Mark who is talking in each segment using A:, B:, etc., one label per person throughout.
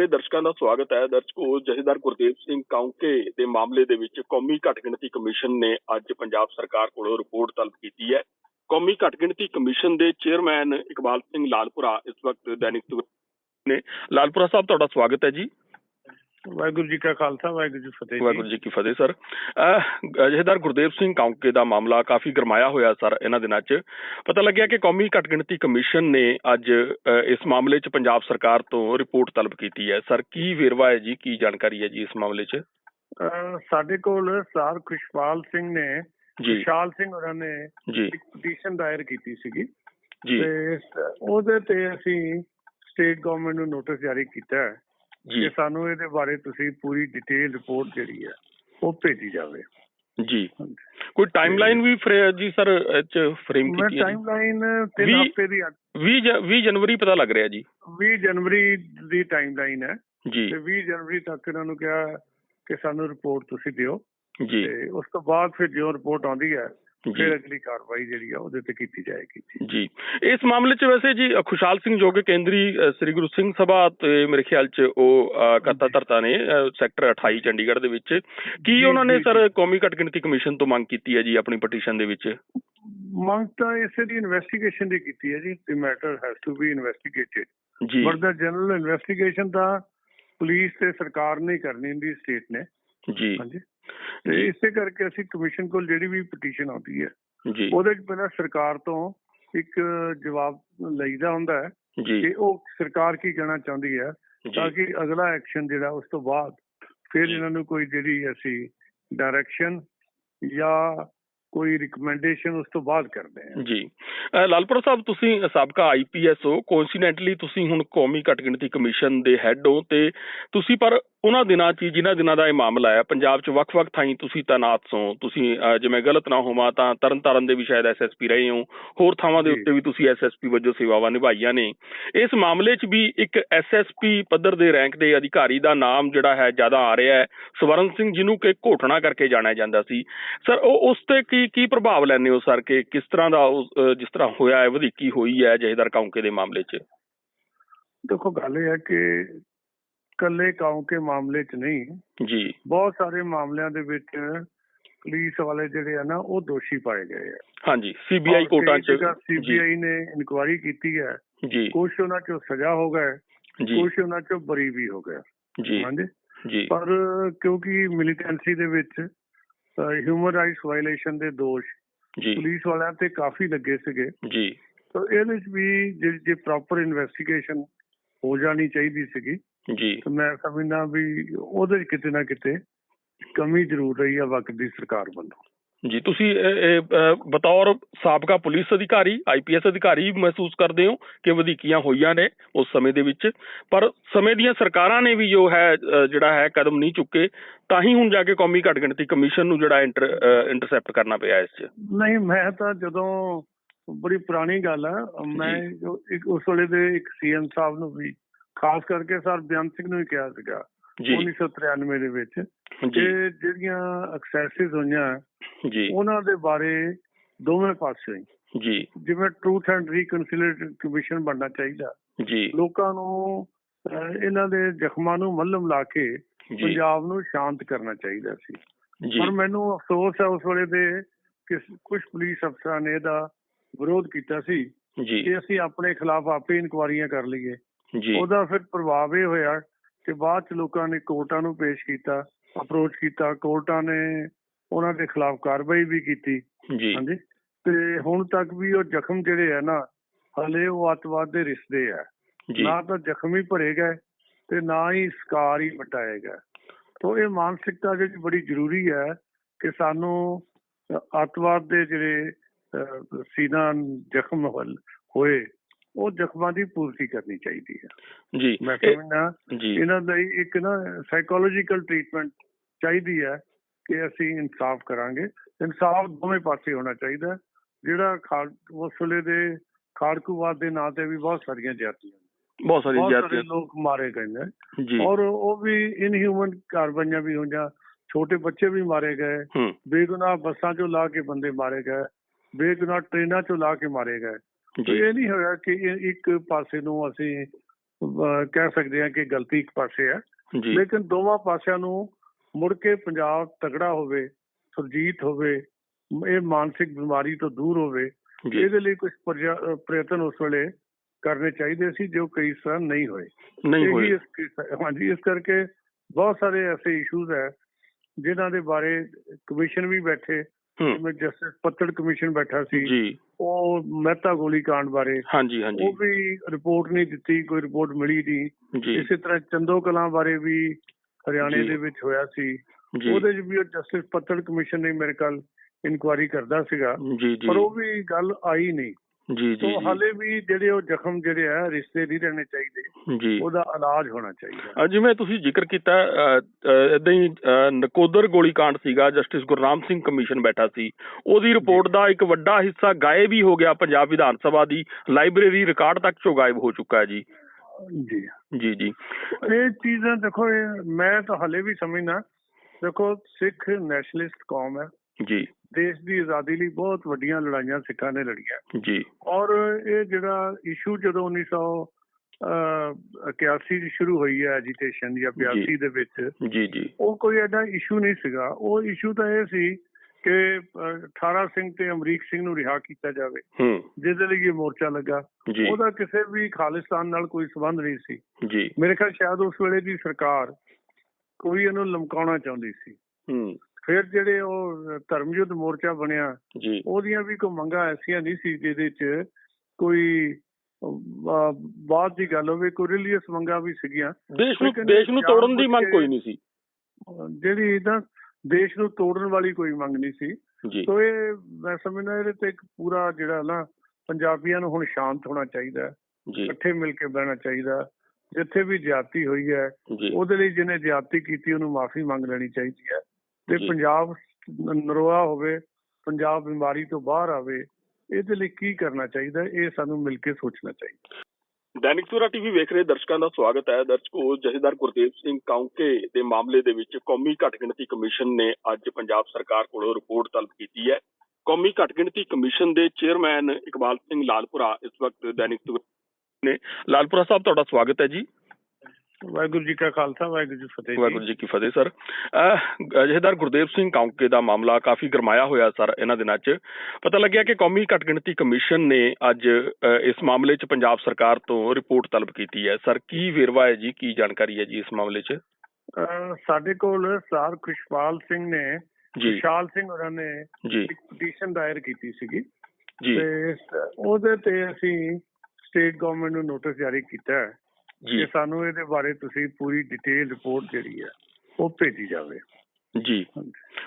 A: ਦੇ ਦਰਸ਼ਕਾਂ ਦਾ ਸਵਾਗਤ ਹੈ। ਦਰਸ਼ਕੋ ਜਥੇਦਾਰ ਗੁਰਦੇਵ ਸਿੰਘ ਕਾਉਂਕੇ ਦੇ ਮਾਮਲੇ ਦੇ ਵਿੱਚ ਕੌਮੀ ਘੱਟਗਿਣਤੀ ਕਮਿਸ਼ਨ ਨੇ ਅੱਜ ਪੰਜਾਬ ਸਰਕਾਰ ਕੋਲੋਂ ਰਿਪੋਰਟ ਤਲਬ ਕੀਤੀ ਹੈ। ਕੌਮੀ ਘੱਟਗਿਣਤੀ ਕਮਿਸ਼ਨ ਦੇ ਚੇਅਰਮੈਨ ਇਕਬਾਲ ਸਿੰਘ ਲਾਲਪੁਰਾ ਇਸ ਵਕਤ ਦੈਨਿਕ ਨੇ। ਲਾਲਪੁਰਾ ਸਾਹਿਬ, ਤੁਹਾਡਾ ਸਵਾਗਤ ਹੈ ਜੀ।
B: ਵਾਹਿਗੁਰੂ ਜੀ ਕਾ ਖਾਲਸਾ ਵਾਹਿਗੁਰੂ ਜੀ ਫਤਿਹ ਜੀ।
A: ਵਾਹਿਗੁਰੂ ਜੀ ਕੀ ਫਤਿਹ ਸਰ। ਅਹ ਜਥੇਦਾਰ ਗੁਰਦੇਵ ਸਿੰਘ ਕਾਉਂਕੇ ਦਾ ਮਾਮਲਾ ਕਾਫੀ ਗਰਮਾਇਆ ਹੋਇਆ ਸਰ ਇਹਨਾਂ ਦਿਨਾਂ 'ਚ। ਪਤਾ ਲੱਗਿਆ ਕਿ ਕੌਮੀ ਘੱਟਗਿਣਤੀ ਕਮਿਸ਼ਨ ਨੇ ਅੱਜ ਇਸ ਮਾਮਲੇ 'ਚ ਪੰਜਾਬ ਸਰਕਾਰ ਤੋਂ ਰਿਪੋਰਟ ਤਲਬ ਕੀਤੀ ਹੈ। ਸਰ ਕੀ ਵੇਰਵਾ ਹੈ ਜੀ? ਕੀ ਜਾਣਕਾਰੀ ਹੈ ਜੀ ਇਸ ਮਾਮਲੇ 'ਚ?
B: ਸਾਡੇ ਕੋਲ ਸਰਦਾਰ ਖੁਸ਼ਪਾਲ ਸਿੰਘ ਨੇ
A: ਜੀ।
B: ਵਿਸ਼ਾਲ ਸਿੰਘ ਉਹਨਾਂ ਨੇ ਇੱਕ ਪਟੀਸ਼ਨ ਦਾਇਰ ਕੀਤੀ ਸੀਗੀ।
A: ਜੀ।
B: ਤੇ ਉਹਦੇ ਤੇ ਅਸੀਂ ਸਟੇਟ ਗਵਰਨਮੈਂਟ ਨੂੰ ਨੋਟਿਸ ਜਾਰੀ ਕੀਤਾ ਹੈ।
A: ਜੀ।
B: ਸਾਨੂੰ ਇਹਦੇ ਬਾਰੇ ਤੁਸੀਂ ਪੂਰੀ ਡਿਟੇਲ ਰਿਪੋਰਟ ਜਿਹੜੀ ਹੈ ਉਹ ਭੇਜੀ ਜਾਵੇ।
A: ਜੀ। ਕੋਈ ਟਾਈਮਲਾਈਨ ਵੀ ਜੀ ਸਰ ਇਹ 'ਚ ਫਰੇਮ ਕੀਤੀ ਹੈ?
B: ਟਾਈਮਲਾਈਨ ਤਿੰਨ
A: ਵੀਹ-
B: ਹਫ਼ਤੇ ਦੀ
A: 20 ਜ- 20 ਜਨਵਰੀ ਪਤਾ ਲੱਗ ਰਿਹਾ ਜੀ।
B: 20 ਜਨਵਰੀ ਦੀ ਟਾਈਮਲਾਈਨ ਹੈ।
A: ਜੀ।
B: ਤੇ 20 ਜਨਵਰੀ ਤੱਕ ਇਹਨਾਂ ਨੂੰ ਕਿਹਾ ਕਿ ਸਾਨੂੰ ਰਿਪੋਰਟ ਤੁਸੀਂ ਦਿਓ।
A: ਜੀ।
B: ਤੇ ਉਸ ਤੋਂ ਬਾਅਦ ਫਿਰ ਜੋ ਰਿਪੋਰਟ ਆਉਂਦੀ ਹੈ ਫਿਰ ਅਗਲੀ ਕਾਰਵਾਈ ਜਿਹੜੀ ਆ ਉਹਦੇ ਤੇ ਕੀਤੀ ਜਾਏਗੀ ਜੀ।
A: ਇਸ ਮਾਮਲੇ 'ਚ ਵੈਸੇ ਜੀ ਅ, ਖੁਸ਼ਹਾਲ ਸਿੰਘ ਜੋ ਕਿ ਕੇਂਦਰੀ ਸ੍ਰੀ ਗੁਰੂ ਸਿੰਘ ਸਭਾ ਤੇ ਮੇਰੇ ਖਿਆਲ 'ਚ ਉਹ ਕਰਤਾ ਧਰਤਾ ਨੇ ਸੈਕਟਰ 28 ਚੰਡੀਗੜ੍ਹ ਦੇ ਵਿੱਚ। ਕੀ ਉਹਨਾਂ ਨੇ ਸਰ ਕੌਮੀ ਘੱਟਗਿਣਤੀ ਕਮਿਸ਼ਨ ਤੋਂ ਮੰਗ ਕੀਤੀ ਹੈ ਜੀ ਆਪਣੀ ਪਟੀਸ਼ਨ ਦੇ ਵਿੱਚ?
B: ਮੰਗ ਤਾਂ ਇਸੇ ਦੀ ਇਨਵੈਸਟੀਗੇਸ਼ਨ ਦੀ ਕੀਤੀ ਹੈ ਜੀ। The matter has to be investigated
A: ਜੀ।
B: ਬਟ ਦਾ ਜਨਰਲ ਇਨਵੈਸਟੀਗੇਸ਼ਨ ਤਾਂ ਪੁਲਿਸ ਤੇ ਸਰਕਾਰ ਨੇ ਕਰਨੀ ਹੁੰਦੀ ਸਟੇਟ ਨੇ।
A: ਜੀ।
B: ਹਾਂਜੀ। ਇਸੇ ਕਰਕੇ ਅਸੀਂ ਕਮਿਸ਼ਨ ਕੋਲ ਜਿਹੜੀ ਵੀ ਪਟੀਸ਼ਨ ਆਉਂਦੀ ਹੈ
A: ਜੀ।
B: ਉਹਦੇ 'ਚ ਪਹਿਲਾਂ ਸਰਕਾਰ ਤੋਂ ਇੱਕ ਜਵਾਬ ਲਈਦਾ ਹੁੰਦਾ ਹੈ ਕਿ ਉਹ ਸਰਕਾਰ ਕੀ ਕਹਿਣਾ ਚਾਹੁੰਦੀ ਹੈ ਤਾਂ ਕਿ ਅਗਲਾ ਐਕਸ਼ਨ ਜਿਹੜਾ ਉਸ ਤੋਂ ਬਾਅਦ ਫਿਰ। ਇਹਨਾਂ ਨੂੰ ਕੋਈ ਜਿਹੜੀ ਅਸੀਂ ਡਾਇਰੈਕਸ਼ਨ ਜਾਂ ਕੋਈ ਰਿਕਮੈਂਡੇਸ਼ਨ ਉਸ ਤੋਂ ਬਾਅਦ ਕਰਦੇ ਹਾਂ।
A: ਜੀ। ਲਾਲਪੁਰ ਸਾਹਿਬ ਤੁਸੀਂ ਸਾਬਕਾ ਆਈਪੀਐਸ ਹੋ ਕੋਇਨਸੀਡੈਂਟਲੀ ਤੁਸੀਂ ਹੁਣ ਕੌਮੀ ਘੱਟਗਿਣਤੀ ਕਮਿਸ਼ਨ ਦੇ ਹੈੱਡ ਹੋ ਤੇ ਤੁਸੀਂ ਪਰ ਉਹਨਾਂ ਦਿਨਾਂ 'ਚ ਜਿਨ੍ਹਾਂ ਦਿਨਾਂ ਦਾ ਇਹ ਮਾਮਲਾ ਹੈ ਪੰਜਾਬ 'ਚ ਵੱਖ-ਵੱਖ ਥਾਈਂ ਤੁਸੀਂ ਤਾਇਨਾਤ ਹੋ ਤੁਸੀਂ ਅ, ਜੇ ਮੈਂ ਗਲਤ ਨਾ ਹੋਵਾਂ ਤਾਂ ਤਰਨਤਾਰਨ ਦੇ ਵੀ ਸ਼ਾਇਦ ਐਸਐਸਪੀ ਰਹੇ ਹੋ ਹੋਰ ਥਾਵਾਂ ਦੇ। ਉੱਤੇ ਵੀ ਤੁਸੀਂ ਐਸਐਸਪੀ ਵਜੋਂ ਸੇਵਾਵਾਂ ਨਿਭਾਈਆਂ ਨੇ। ਇਸ ਮਾਮਲੇ 'ਚ ਵੀ ਇੱਕ ਐਸਐਸਪੀ ਪੱਧਰ ਦੇ ਰੈਂਕ ਦੇ ਅਧਿਕਾਰੀ ਦਾ ਨਾਮ ਜਿਹੜਾ ਹੈ ਜ਼ਿਆਦਾ ਆ ਰਿਹਾ ਹੈ ਸਵਰਨ ਸਿੰਘ ਜਿਹਨੂੰ ਕਿ ਘੋਟਣਾ ਕਰਕੇ ਜਾਣਿਆ ਜਾਂਦਾ ਸੀ। ਸਰ ਉਹ ਉਸ ਤੇ ਕੀ ਕੀ ਪ੍ਰਭਾਵ ਲੈਂਦੇ ਹੋ ਸਰ ਕਿ ਕਿਸ ਤਰ੍ਹਾਂ ਦਾ ਜਿਸ ਤਰ੍ਹਾਂ ਹੋਇਆ ਹੈ ਵਧੀਕੀ ਹੋਈ ਹੈ ਜਹੇਦਾਰ ਕੌਂਕੇ ਦੇ ਮਾਮਲੇ 'ਚ?
B: ਦੇਖੋ ਗੱਲ ਇਹ ਹੈ ਕਿ ਕੱਲੇ ਕਾਉਂ ਕੇ ਮਾਮਲੇ 'ਚ ਨਹੀਂ।
A: ਜੀ।
B: ਬਹੁਤ ਸਾਰੇ ਮਾਮਲਿਆਂ ਦੇ ਵਿੱਚ ਪੁਲਿਸ ਵਾਲੇ ਜਿਹੜੇ ਆ ਨਾ ਉਹ ਦੋਸ਼ੀ ਪਾਏ ਗਏ ਆ।
A: ਹਾਂਜੀ ਸੀਬੀਆਈ ਕੋਰਟਾਂ 'ਚ
B: ਸੀਬੀਆਈ ਨੇ ਇਨਕੁਆਇਰੀ ਕੀਤੀ ਹੈ
A: ਜੀ।
B: ਕੁਝ ਉਹਨਾਂ 'ਚੋਂ ਸਜ਼ਾ ਹੋ ਗਏ
A: ਜੀ।
B: ਕੁਝ ਉਹਨਾਂ 'ਚੋਂ ਬਰੀ ਵੀ ਹੋ ਗਏ।
A: ਜੀ।
B: ਹਾਂਜੀ।
A: ਜੀ।
B: ਪਰ ਕਿਉਂਕਿ ਮਿਲੀਟੈਂਸੀ ਦੇ ਵਿੱਚ ਹਿਊਮਨ ਰਾਈਟਸ ਵਾਇਲੇਸ਼ਨ ਦੇ ਦੋਸ਼
A: ਜੀ।
B: ਪੁਲਿਸ ਵਾਲਿਆਂ ਤੇ ਕਾਫੀ ਲੱਗੇ ਸੀਗੇ।
A: ਜੀ।
B: ਤਾਂ ਇਹਦੇ ਵਿੱਚ ਵੀ ਜੇ ਪ੍ਰੋਪਰ ਇਨਵੈਸਟੀਗੇਸ਼ਨ ਹੋ ਜਾਣੀ ਚਾਹੀਦੀ ਸੀਗੀ
A: ਜੀ।
B: ਤੇ ਮੈਂ ਸਮਝਦਾ ਵੀ ਉਹਦੇ 'ਚ ਕਿਤੇ ਨਾ ਕਿਤੇ ਕਮੀ ਜ਼ਰੂਰ ਰਹੀ ਆ ਵਕਤ ਦੀ ਸਰਕਾਰ ਵੱਲੋਂ।
A: ਜੀ ਤੁਸੀਂ ਬਤੌਰ ਸਾਬਕਾ ਪੁਲਿਸ ਅਧਿਕਾਰੀ ਆਈਪੀਐਸ ਅਧਿਕਾਰੀ ਮਹਿਸੂਸ ਕਰਦੇ ਹੋ ਕਿ ਵਧੀਕੀਆਂ ਹੋਈਆਂ ਨੇ ਉਸ ਸਮੇਂ ਦੇ ਵਿੱਚ। ਪਰ ਸਮੇਂ ਦੀਆਂ ਸਰਕਾਰਾਂ ਨੇ ਵੀ ਜੋ ਹੈ ਜਿਹੜਾ ਹੈ ਕਦਮ ਨਹੀਂ ਚੁੱਕੇ ਤਾਂ ਹੀ ਹੁਣ ਜਾ ਕੇ ਕੌਮੀ ਘੱਟਗਿਣਤੀ ਕਮਿਸ਼ਨ ਨੂੰ ਜਿਹੜਾ ਇੰਟਰ ਇੰਟਰਸੈਪਟ ਕਰਨਾ ਪਿਆ ਇਸ 'ਚ।
B: ਨਹੀਂ ਮੈਂ ਤਾਂ ਜਦੋਂ ਬੜੀ ਪੁਰਾਣੀ ਗੱਲ ਆ ਮੈਂ ਜੋ। ਇੱਕ ਉਸ ਵੇਲੇ ਦੇ ਇੱਕ ਸੀਐਮ ਸਾਹਿਬ ਨੂੰ ਵੀ ਖਾਸ ਕਰਕੇ ਸਰ ਬਿਆਨ ਸਿੰਘ ਨੂੰ ਵੀ ਕਿਹਾ ਸੀਗਾ
A: ਜੀ।
B: 1993 ਦੇ ਵਿੱਚ ਕਿ
A: ਜੀ
B: ਜਿਹੜੀਆਂ ਐਕਸੈਸਿਸ ਹੋਈਆਂ
A: ਜੀ।
B: ਉਹਨਾਂ ਦੇ ਬਾਰੇ ਦੋਵੇਂ ਪਾਸੇ
A: ਜੀ।
B: ਜਿਵੇਂ ਟਰੂਥ ਐਂਡ ਰੀਕਨਸੀਲੀਏਸ਼ਨ ਕਮਿਸ਼ਨ ਬਣਨਾ ਚਾਹੀਦਾ।
A: ਜੀ।
B: ਲੋਕਾਂ ਨੂੰ ਇਹਨਾਂ ਦੇ ਜ਼ਖਮਾਂ ਨੂੰ ਮੱਲਮ ਲਾ ਕੇ ਪੰਜਾਬ ਨੂੰ ਸ਼ਾਂਤ ਕਰਨਾ ਚਾਹੀਦਾ ਸੀ। ਪਰ ਮੈਨੂੰ ਅਫਸੋਸ ਹੈ ਉਸ ਵੇਲੇ ਦੇ ਕਿ ਕੁਝ ਪੁਲਿਸ ਅਫਸਰਾਂ ਨੇ ਇਹਦਾ ਵਿਰੋਧ ਕੀਤਾ ਸੀ
A: ਜੀ।
B: ਕਿ ਅਸੀਂ ਆਪਣੇ ਖਿਲਾਫ ਆਪੇ ਇਨਕੁਆਰੀਆਂ ਕਰ ਲਈਏ। ਉਹਦਾ ਫਿਰ ਪ੍ਰਭਾਵ ਇਹ ਹੋਇਆ ਕਿ ਬਾਅਦ ਚ ਲੋਕਾਂ ਨੇ ਕੋਰਟਾਂ ਨੂੰ ਪੇਸ਼ ਕੀਤਾ ਅਪਰੋਚ ਕੀਤਾ ਕੋਰਟਾਂ ਨੇ ਉਹਨਾਂ ਦੇ ਖਿਲਾਫ ਕਾਰਵਾਈ ਵੀ ਕੀਤੀ।
A: ਜੀ।
B: ਹਾਂਜੀ। ਤੇ ਹੁਣ ਤੱਕ ਵੀ ਉਹ ਜ਼ਖਮ ਜਿਹੜੇ ਆ ਨਾ ਹਲੇ ਉਹ ਅੱਤਵਾਦ ਦੇ ਰਿਸ਼ਤੇ ਆ। ਨਾ ਤਾਂ ਜ਼ਖਮ ਹੀ ਭਰੇ ਗਏ ਤੇ ਨਾ ਹੀ ਸਕਾਰ ਹੀ ਮਟਾਏ ਗਏ। ਤੋਂ ਇਹ ਮਾਨਸਿਕਤਾ ਜਿਹੜੀ ਬੜੀ ਜ਼ਰੂਰੀ ਹੈ ਕਿ ਸਾਨੂੰ ਅੱਤਵਾਦ ਦੇ ਜਿਹੜੇ ਸੀਨਾ ਜ਼ਖਮ ਹੋਏ ਉਹ ਜ਼ਖਮਾਂ ਦੀ ਪੂਰਤੀ ਕਰਨੀ ਚਾਹੀਦੀ ਹੈ।
A: ਜੀ
B: ਮੈਂ
A: ਜੀ।
B: ਇਹਨਾਂ ਲਈ ਇੱਕ ਨਾ ਸਾਈਕੋਲੋਜੀਕਲ ਟ੍ਰੀਟਮੈਂਟ ਚਾਹੀਦੀ ਹੈ ਕਿ ਅਸੀਂ ਇਨਸਾਫ ਕਰਾਂਗੇ। ਇਨਸਾਫ ਦੋਵੇਂ ਪਾਸੇ ਹੋਣਾ ਚਾਹੀਦਾ। ਜਿਹੜਾ ਉਸ ਵੇਲੇ ਦੇ ਖਾੜਕੂਵਾਦ ਦੇ ਨਾਂ ਤੇ ਵੀ ਬਹੁਤ ਸਾਰੀਆਂ ਜਾਤੀਆਂ
A: ਬਹੁਤ ਸਾਰੀ
B: ਬਹੁਤ ਸਾਰੇ
A: ਜਾਤੀਆਂ।
B: ਲੋਕ ਮਾਰੇ ਗਏ ਨੇ।
A: ਜੀ।
B: ਔਰ ਉਹ ਵੀ ਇਨਹਿਊਮਨ ਕਾਰਵਾਈਆਂ ਵੀ ਹੋਈਆਂ। ਛੋਟੇ ਬੱਚੇ ਵੀ ਮਾਰੇ ਗਏ। ਬੇਗੁਨਾਹ ਬੱਸਾਂ ਚੋਂ ਲਾ ਕੇ ਬੰਦੇ ਮਾਰੇ ਗਏ। ਬੇਗੁਨਾਹ ਟ੍ਰੇਨਾਂ ਚੋਂ ਲਾ ਕੇ ਮਾਰੇ ਗਏ। ਇਹ ਨਹੀਂ ਹੋਇਆ ਕਿ ਇੱਕ ਪਾਸੇ ਨੂੰ ਅਸੀਂ ਕਹਿ ਸਕਦੇ ਹਾਂ ਕਿ ਗਲਤੀ ਇੱਕ ਪਾਸੇ ਹੈ ਲੇਕਿਨ ਦੋਵਾਂ ਪਾਸਿਆਂ ਨੂੰ ਮੁੜ ਕੇ ਪੰਜਾਬ ਤਗੜਾ ਹੋਵੇ ਸੁਰਜੀਤ ਹੋਵੇ ਇਹ ਮਾਨਸਿਕ ਬਿਮਾਰੀ ਤੋਂ ਦੂਰ ਹੋਵੇ ਇਹਦੇ ਲਈ ਕੁਝ ਪ੍ਰਯਤਨ ਉਸ ਵੇਲੇ ਕਰਨੇ ਚਾਹੀਦੇ ਸੀ ਜੋ ਕਈ ਸਾਲ ਨਹੀਂ ਹੋਏ।
A: ਨਹੀਂ ਹੋਏ।
B: ਹਾਂਜੀ ਇਸ ਕਰਕੇ ਬਹੁਤ ਸਾਰੇ ਐਸੇ ਇਸ਼ੂਜ਼ ਹੈ ਜਿਨ੍ਹਾਂ ਦੇ ਬਾਰੇ ਕਮਿਸ਼ਨ ਵੀ ਬੈਠੇ ਜਿਵੇਂ ਜਸਟਿਸ ਪੱਤੜ ਕਮਿਸ਼ਨ ਬੈਠਾ ਸੀ
A: ਜੀ।
B: ਉਹ ਮਹਿਤਾ ਗੋਲੀ ਕਾਂਡ ਬਾਰੇ
A: ਹਾਂਜੀ ਹਾਂਜੀ।
B: ਉਹ ਵੀ ਰਿਪੋਰਟ ਨਹੀਂ ਦਿੱਤੀ ਕੋਈ ਰਿਪੋਰਟ ਮਿਲੀ ਨਹੀਂ। ਇਸੇ ਤਰ੍ਹਾਂ ਚੰਦੋ ਕਲਾਂ ਬਾਰੇ ਵੀ ਹਰਿਆਣੇ। ਦੇ ਵਿੱਚ ਹੋਇਆ ਸੀ। ਉਹਦੇ 'ਚ ਵੀ ਜਸਟਿਸ ਪੱਤੜ ਕਮਿਸ਼ਨ ਨੇ ਮੇਰੇ ਕੱਲ ਇਨਕੁਆਇਰੀ ਕਰਦਾ ਸੀਗਾ। ਪਰ ਉਹ ਵੀ ਗੱਲ ਆਈ ਨਹੀਂ।
A: ਜੀ ਜੀ
B: ਹਾਲੇ ਵੀ ਜਿਹੜੇ ਉਹ ਜ਼ਖਮ ਜਿਹੜੇ ਆ ਰਿਸ਼ਤੇ ਨਹੀਂ ਰਹਿਣੇ ਚਾਹੀਦੇ।
A: ਜੀ।
B: ਉਹਦਾ ਇਲਾਜ ਹੋਣਾ ਚਾਹੀਦਾ।
A: ਜਿਵੇਂ ਤੁਸੀਂ ਜ਼ਿਕਰ ਕੀਤਾ ਇਦਾਂ ਹੀ ਨਕੋਦਰ ਗੋਲੀकांड ਸੀਗਾ ਜਸਟਿਸ ਗੁਰਨਾਮ ਸਿੰਘ ਕਮਿਸ਼ਨ ਬੈਠਾ ਸੀ। ਉਹਦੀ ਰਿਪੋਰਟ ਦਾ ਇੱਕ ਵੱਡਾ ਹਿੱਸਾ ਗਾਇਬ ਹੀ ਹੋ ਗਿਆ ਪੰਜਾਬ ਵਿਧਾਨ ਸਭਾ ਦੀ। ਲਾਇਬ੍ਰੇਰੀ ਰਿਕਾਰਡ ਤੱਕ ਚੋਂ ਗਾਇਬ ਹੋ ਚੁੱਕਾ ਹੈ ਜੀ।
B: ਜੀ।
A: ਜੀ ਜੀ।
B: ਇਹ ਚੀਜ਼ਾਂ ਦੇਖੋ ਮੈਂ ਤਾਂ ਹਲੇ ਵੀ ਸਮਝਣਾ ਦੇਖੋ ਸਿੱਖ ਨੈਸ਼ਨਲਿਸਟ ਕੌਮ ਹੈ।
A: ਜੀ।
B: ਦੇਸ਼ ਦੀ ਆਜ਼ਾਦੀ ਲਈ ਬਹੁਤ ਵੱਡੀਆਂ ਲੜਾਈਆਂ ਸਿੱਖਾਂ ਨੇ ਲੜੀਆਂ।
A: ਜੀ।
B: ਔਰ ਇਹ ਜਿਹੜਾ ਇਸ਼ੂ ਜਦੋਂ 1981 ਚ ਸ਼ੁਰੂ ਹੋਈ ਹੈ ਐਜੀਟੇਸ਼ਨ ਜਾਂ 82 ਦੇ ਵਿੱਚ
A: ਜੀ ਜੀ।
B: ਉਹ ਕੋਈ ਐਡਾ ਇਸ਼ੂ ਨਹੀਂ ਸੀਗਾ। ਉਹ ਇਸ਼ੂ ਤਾਂ ਇਹ ਸੀ ਕਿ ਅਹ, 18 ਸਿੰਘ ਤੇ ਅਮਰੀਕ ਸਿੰਘ ਨੂੰ ਰਿਹਾ ਕੀਤਾ ਜਾਵੇ
A: ਹੂੰ।
B: ਜਿਹਦੇ ਲਈ ਇਹ ਮੋਰਚਾ ਲੱਗਾ। ਉਹਦਾ ਕਿਸੇ ਵੀ ਖਾਲਿਸਤਾਨ ਨਾਲ ਕੋਈ ਸੰਬੰਧ ਨਹੀਂ ਸੀ।
A: ਜੀ।
B: ਮੇਰੇ ਖਿਆਲ ਸ਼ਾਇਦ ਉਸ ਵੇਲੇ ਦੀ ਸਰਕਾਰ ਕੋਈ ਇਹਨੂੰ ਲਮਕਾਉਣਾ ਚਾਹੁੰਦੀ ਸੀ।
A: ਹੂੰ।
B: ਫਿਰ ਜਿਹੜੇ ਉਹ ਧਰਮ ਯੁੱਧ ਮੋਰਚਾ ਬਣਿਆ ਉਹਦੀਆਂ ਵੀ ਕੋਈ ਮੰਗਾਂ ਐਸੀਆਂ ਨਹੀਂ ਸੀ ਜਿਹਦੇ 'ਚ ਕੋਈ ਬਾਅਦ ਦੀ ਗੱਲ ਹੋਵੇ ਕੋਈ ਰਿਲੀਜੀਅਸ ਮੰਗਾਂ ਵੀ ਸੀਗੀਆਂ।
A: ਦੇਸ਼ ਨੂੰ ਦੇਸ਼ ਤੋੜਨ ਦੀ ਮੰਗ ਕੋਈ ਨਹੀਂ ਸੀ।
B: ਜਿਹੜੀ ਨਾ ਦੇਸ਼ ਨੂੰ ਤੋੜਨ ਵਾਲੀ ਕੋਈ ਮੰਗ ਨਹੀਂ ਸੀ। ਸੋ ਇਹ ਮੈਂ ਸਮਝਦਾ ਇਹਦੇ ਤੇ ਇੱਕ ਪੂਰਾ ਜਿਹੜਾ ਨਾ ਪੰਜਾਬੀਆਂ ਨੂੰ ਹੁਣ ਸ਼ਾਂਤ ਹੋਣਾ ਚਾਹੀਦਾ ਇਕੱਠੇ ਮਿਲ ਕੇ ਬਹਿਣਾ ਚਾਹੀਦਾ ਜਿੱਥੇ ਵੀ ਜ਼ਿਆਦਤੀ ਹੋਈ ਹੈ ਉਹਦੇ ਲਈ ਜਿਹਨੇ ਜ਼ਿਆਦਤੀ ਕੀਤੀ ਉਹਨੂੰ ਮਾਫੀ ਮੰਗ ਲੈਣੀ ਚਾਹੀਦੀ ਹੈ। ਤੇ। ਪੰਜਾਬ ਨਰੋਆ ਹੋਵੇ ਪੰਜਾਬ ਬਿਮਾਰੀ ਤੋਂ ਬਾਹਰ ਆਵੇ ਇਹਦੇ ਲਈ ਕੀ ਕਰਨਾ ਚਾਹੀਦਾ ਇਹ ਸਾਨੂੰ ਮਿਲ ਕੇ ਸੋਚਣਾ ਚਾਹੀਦਾ।
A: ਦੈਨਿਕ ਸੂਰਾ ਟੀਵੀ ਵੇਖ ਰਹੇ ਦਰਸ਼ਕਾਂ ਦਾ ਸਵਾਗਤ ਹੈ। ਦਰਸ਼ਕੋ ਜਥੇਦਾਰ ਗੁਰਦੇਵ ਸਿੰਘ ਕਾਉਂਕੇ ਦੇ ਮਾਮਲੇ ਦੇ ਵਿੱਚ ਕੌਮੀ ਘੱਟਗਿਣਤੀ ਕਮਿਸ਼ਨ ਨੇ ਅੱਜ ਪੰਜਾਬ ਸਰਕਾਰ ਕੋਲੋਂ ਰਿਪੋਰਟ ਤਲਬ ਕੀਤੀ ਹੈ। ਕੌਮੀ ਘੱਟਗਿਣਤੀ ਕਮਿਸ਼ਨ ਦੇ ਚੇਅਰਮੈਨ ਇਕਬਾਲ ਸਿੰਘ ਲਾਲਪੁਰਾ ਇਸ ਵਕਤ ਦੈਨਿਕ ਸੂਰਾ ਨੇ ਲਾਲਪੁਰਾ ਸਾਹਿਬ ਤੁਹਾਡਾ ਸਵਾਗਤ ਹੈ ਜੀ।
B: ਵਾਹਿਗੁਰੂ ਜੀ ਕਾ ਖਾਲਸਾ ਵਾਹਿਗੁਰੂ ਜੀ ਫਤਿਹ
A: ਵਾਹਿਗੁਰੂ
B: ਜੀ
A: ਕੀ ਫਤਿਹ ਸਰ। ਅਹ ਜਥੇਦਾਰ ਗੁਰਦੇਵ ਸਿੰਘ ਕਾਉਂਕੇ ਦਾ ਮਾਮਲਾ ਕਾਫੀ ਗਰਮਾਇਆ ਹੋਇਆ ਸਰ ਇਹਨਾਂ ਦਿਨਾਂ 'ਚ। ਪਤਾ ਲੱਗਿਆ ਕਿ ਕੌਮੀ ਘੱਟਗਿਣਤੀ ਕਮਿਸ਼ਨ ਨੇ ਅੱਜ ਇਸ ਮਾਮਲੇ 'ਚ ਪੰਜਾਬ ਸਰਕਾਰ ਤੋਂ ਰਿਪੋਰਟ ਤਲਬ ਕੀਤੀ ਹੈ। ਸਰ ਕੀ ਵੇਰਵਾ ਹੈ ਜੀ? ਕੀ ਜਾਣਕਾਰੀ ਹੈ ਜੀ ਇਸ ਮਾਮਲੇ 'ਚ?
B: ਸਾਡੇ ਕੋਲ ਸਰ ਖੁਸ਼ਪਾਲ ਸਿੰਘ ਨੇ
A: ਜੀ।
B: ਵਿਸ਼ਾਲ ਸਿੰਘ ਉਹਨਾਂ ਨੇ ਇੱਕ ਪਟੀਸ਼ਨ ਦਾਇਰ ਕੀਤੀ ਸੀਗੀ।
A: ਜੀ।
B: ਤੇ ਉਹਦੇ ਤੇ ਅਸੀਂ ਸਟੇਟ ਗਵਰਨਮੈਂਟ ਨੂੰ ਨੋਟਿਸ ਜਾਰੀ ਕੀਤਾ ਹੈ।
A: ਜੀ।
B: ਸਾਨੂੰ ਇਹਦੇ ਬਾਰੇ ਤੁਸੀਂ ਪੂਰੀ ਡਿਟੇਲ ਰਿਪੋਰਟ ਜਿਹੜੀ ਹੈ ਉਹ ਭੇਜੀ ਜਾਵੇ।
A: ਜੀ।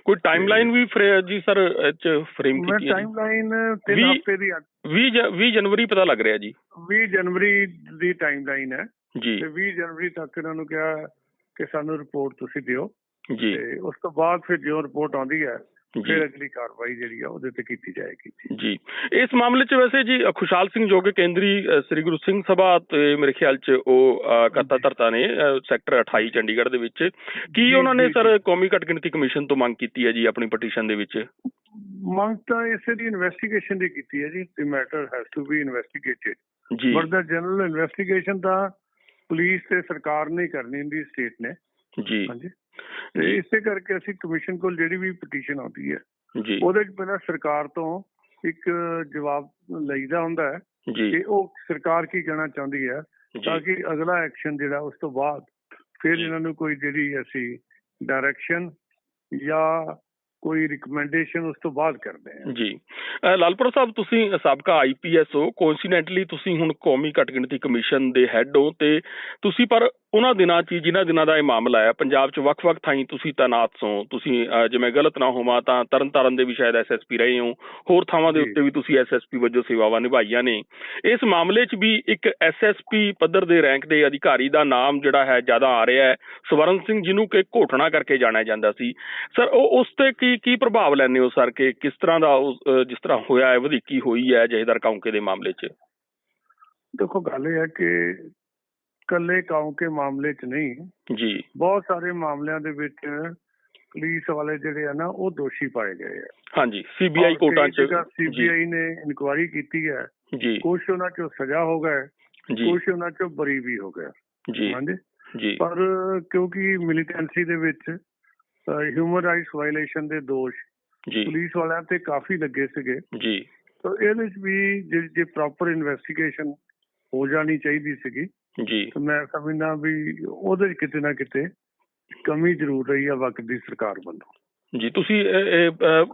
A: ਕੋਈ ਟਾਈਮਲਾਈਨ ਵੀ ਜੀ ਸਰ 'ਚ ਫਰੇਮ ਕੀਤੀ ਹੈ?
B: ਟਾਈਮਲਾਈਨ
A: ਵੀਹ-
B: ਹਫ਼ਤੇ ਦੀ
A: 20 ਜ- 20 ਜਨਵਰੀ ਪਤਾ ਲੱਗ ਰਿਹਾ ਜੀ।
B: 20 ਜਨਵਰੀ ਦੀ ਟਾਈਮਲਾਈਨ ਹੈ।
A: ਜੀ।
B: ਤੇ 20 ਜਨਵਰੀ ਤੱਕ ਇਹਨਾਂ ਨੂੰ ਕਿਹਾ ਕਿ ਸਾਨੂੰ ਰਿਪੋਰਟ ਤੁਸੀਂ ਦਿਓ।
A: ਜੀ।
B: ਤੇ ਉਸ ਤੋਂ ਬਾਅਦ ਫਿਰ ਜੋ ਰਿਪੋਰਟ ਆਉਂਦੀ ਹੈ ਫਿਰ ਅਗਲੀ ਕਾਰਵਾਈ ਜਿਹੜੀ ਆ ਉਹਦੇ ਤੇ ਕੀਤੀ ਜਾਏਗੀ। ਜੀ।
A: ਇਸ ਮਾਮਲੇ 'ਚ ਵੈਸੇ ਜੀ ਅ, ਖੁਸ਼ਹਾਲ ਸਿੰਘ ਜੋ ਕਿ ਕੇਂਦਰੀ ਸ੍ਰੀ ਗੁਰੂ ਸਿੰਘ ਸਭਾ ਤੇ ਮੇਰੇ ਖਿਆਲ 'ਚ ਉਹ ਕਰਤਾ ਧਰਤਾ ਨੇ ਸੈਕਟਰ 28 ਚੰਡੀਗੜ੍ਹ ਦੇ ਵਿੱਚ। ਕੀ ਉਹਨਾਂ ਨੇ ਸਰ ਕੌਮੀ ਘੱਟਗਿਣਤੀ ਕਮਿਸ਼ਨ ਤੋਂ ਮੰਗ ਕੀਤੀ ਹੈ ਜੀ ਆਪਣੀ ਪਟੀਸ਼ਨ ਦੇ ਵਿੱਚ?
B: ਮੰਗ ਤਾਂ ਇਸੇ ਦੀ ਇਨਵੈਸਟੀਗੇਸ਼ਨ ਦੀ ਕੀਤੀ ਹੈ ਜੀ the matter has to be investigated
A: ਜੀ।
B: ਬਟ ਦਾ ਜਨਰਲ ਇਨਵੈਸਟੀਗੇਸ਼ਨ ਤਾਂ ਪੁਲਿਸ ਤੇ ਸਰਕਾਰ ਨੇ ਕਰਨੀ ਹੁੰਦੀ ਸਟੇਟ ਨੇ।
A: ਜੀ।
B: ਹਾਂਜੀ। ਤੇ ਇਸੇ ਕਰਕੇ ਅਸੀਂ ਕਮਿਸ਼ਨ ਕੋਲ ਜਿਹੜੀ ਵੀ ਪਟੀਸ਼ਨ ਆਉਂਦੀ ਹੈ
A: ਜੀ।
B: ਉਹਦੇ ਚ ਪਹਿਲਾਂ ਸਰਕਾਰ ਤੋਂ ਇੱਕ ਜਵਾਬ ਲਈਦਾ ਹੁੰਦਾ ਹੈ ਕਿ ਉਹ ਸਰਕਾਰ ਕੀ ਕਹਿਣਾ ਚਾਹੁੰਦੀ ਹੈ ਤਾਂ ਕਿ ਅਗਲਾ ਐਕਸ਼ਨ ਜਿਹੜਾ ਉਸ ਤੋਂ ਬਾਅਦ ਫਿਰ। ਇਹਨਾਂ ਨੂੰ ਕੋਈ ਜਿਹੜੀ ਅਸੀਂ ਡਾਇਰੈਕਸ਼ਨ ਜਾਂ ਕੋਈ ਰਿਕਮੈਂਡੇਸ਼ਨ ਉਸ ਤੋਂ ਬਾਅਦ ਕਰਦੇ ਹਾਂ।
A: ਜੀ। ਲਾਲਪੁਰਾ ਸਾਹਿਬ ਤੁਸੀਂ ਸਾਬਕਾ ਆਈਪੀਐਸ ਹੋ। ਕੋਇਨਸੀਡੈਂਟਲੀ ਤੁਸੀਂ ਹੁਣ ਕੌਮੀ ਘੱਟਗਿਣਤੀ ਕਮਿਸ਼ਨ ਦੇ ਹੈੱਡ ਹੋ ਤੇ ਤੁਸੀਂ ਪਰ ਉਹਨਾਂ ਦਿਨਾਂ 'ਚ ਜਿਨ੍ਹਾਂ ਦਿਨਾਂ ਦਾ ਇਹ ਮਾਮਲਾ ਹੈ ਪੰਜਾਬ 'ਚ ਵੱਖ-ਵੱਖ ਥਾਈਂ ਤੁਸੀਂ ਤਾਇਨਾਤ ਹੋ ਤੁਸੀਂ ਅ, ਜੇ ਮੈਂ ਗਲਤ ਨਾ ਹੋਵਾਂ ਤਾਂ ਤਰਨਤਾਰਨ ਦੇ ਵੀ ਸ਼ਾਇਦ ਐਸਐਸਪੀ ਰਹੇ ਹੋ ਹੋਰ ਥਾਵਾਂ ਦੇ। ਉੱਤੇ ਵੀ ਤੁਸੀਂ ਐਸਐਸਪੀ ਵਜੋਂ ਸੇਵਾਵਾਂ ਨਿਭਾਈਆਂ ਨੇ। ਇਸ ਮਾਮਲੇ 'ਚ ਵੀ ਇੱਕ ਐਸਐਸਪੀ ਪੱਧਰ ਦੇ ਰੈਂਕ ਦੇ ਅਧਿਕਾਰੀ ਦਾ ਨਾਮ ਜਿਹੜਾ ਹੈ ਜ਼ਿਆਦਾ ਆ ਰਿਹਾ ਹੈ ਸਵਰਨ ਸਿੰਘ ਜਿਹਨੂੰ ਕਿ ਘੋਟਣਾ ਕਰਕੇ ਜਾਣਿਆ ਜਾਂਦਾ ਸੀ। ਸਰ ਉਹ ਉਸ ਤੇ ਕੀ ਕੀ ਪ੍ਰਭਾਵ ਲੈਂਦੇ ਹੋ ਸਰ ਕਿ ਕਿਸ ਤਰ੍ਹਾਂ ਦਾ ਜਿਸ ਤਰ੍ਹਾਂ ਹੋਇਆ ਹੈ ਵਧੀਕੀ ਹੋਈ ਹੈ ਜਹੇਦਾਰ ਕੌਂਕੇ ਦੇ ਮਾਮਲੇ 'ਚ?
B: ਦੇਖੋ ਗੱਲ ਇਹ ਹੈ ਕਿ ਕੱਲੇ ਕਾਉਂ ਕੇ ਮਾਮਲੇ 'ਚ ਨਹੀਂ।
A: ਜੀ।
B: ਬਹੁਤ ਸਾਰੇ ਮਾਮਲਿਆਂ ਦੇ ਵਿੱਚ ਪੁਲਿਸ ਵਾਲੇ ਜਿਹੜੇ ਆ ਨਾ ਉਹ ਦੋਸ਼ੀ ਪਾਏ ਗਏ ਆ।
A: ਹਾਂਜੀ ਸੀਬੀਆਈ ਕੋਰਟਾਂ 'ਚ
B: ਸੀਬੀਆਈ ਨੇ ਇਨਕੁਆਇਰੀ ਕੀਤੀ ਹੈ
A: ਜੀ।
B: ਕੁਝ ਉਹਨਾਂ 'ਚੋਂ ਸਜ਼ਾ ਹੋ ਗਏ
A: ਜੀ।
B: ਕੁਝ ਉਹਨਾਂ ਚੋਂ ਬਰੀ ਵੀ ਹੋ ਗਿਆ।
A: ਜੀ।
B: ਹਾਂਜੀ।
A: ਜੀ।
B: ਪਰ ਕਿਉਂਕਿ ਮਿਲੀਟੈਂਸੀ ਦੇ ਵਿੱਚ ਹਿਊਮਨ ਰਾਈਟਸ ਵਾਇਲੇਸ਼ਨ ਦੇ ਦੋਸ਼
A: ਜੀ।
B: ਪੁਲਿਸ ਵਾਲਿਆਂ ਤੇ ਕਾਫੀ ਲੱਗੇ ਸੀਗੇ।
A: ਜੀ।
B: ਤਾਂ ਇਹਦੇ ਵਿੱਚ ਵੀ ਜੇ ਪ੍ਰੋਪਰ ਇਨਵੈਸਟੀਗੇਸ਼ਨ ਹੋ ਜਾਣੀ ਚਾਹੀਦੀ ਸੀਗੀ
A: ਜੀ।
B: ਤਾਂ ਮੈਂ ਸਮਝਦਾ ਵੀ ਉਹਦੇ ਕਿਤੇ ਨਾ ਕਿਤੇ ਕਮੀ ਜ਼ਰੂਰ ਰਹੀ ਆ ਵਕਤ ਦੀ ਸਰਕਾਰ ਵੱਲੋਂ।
A: ਜੀ ਤੁਸੀਂ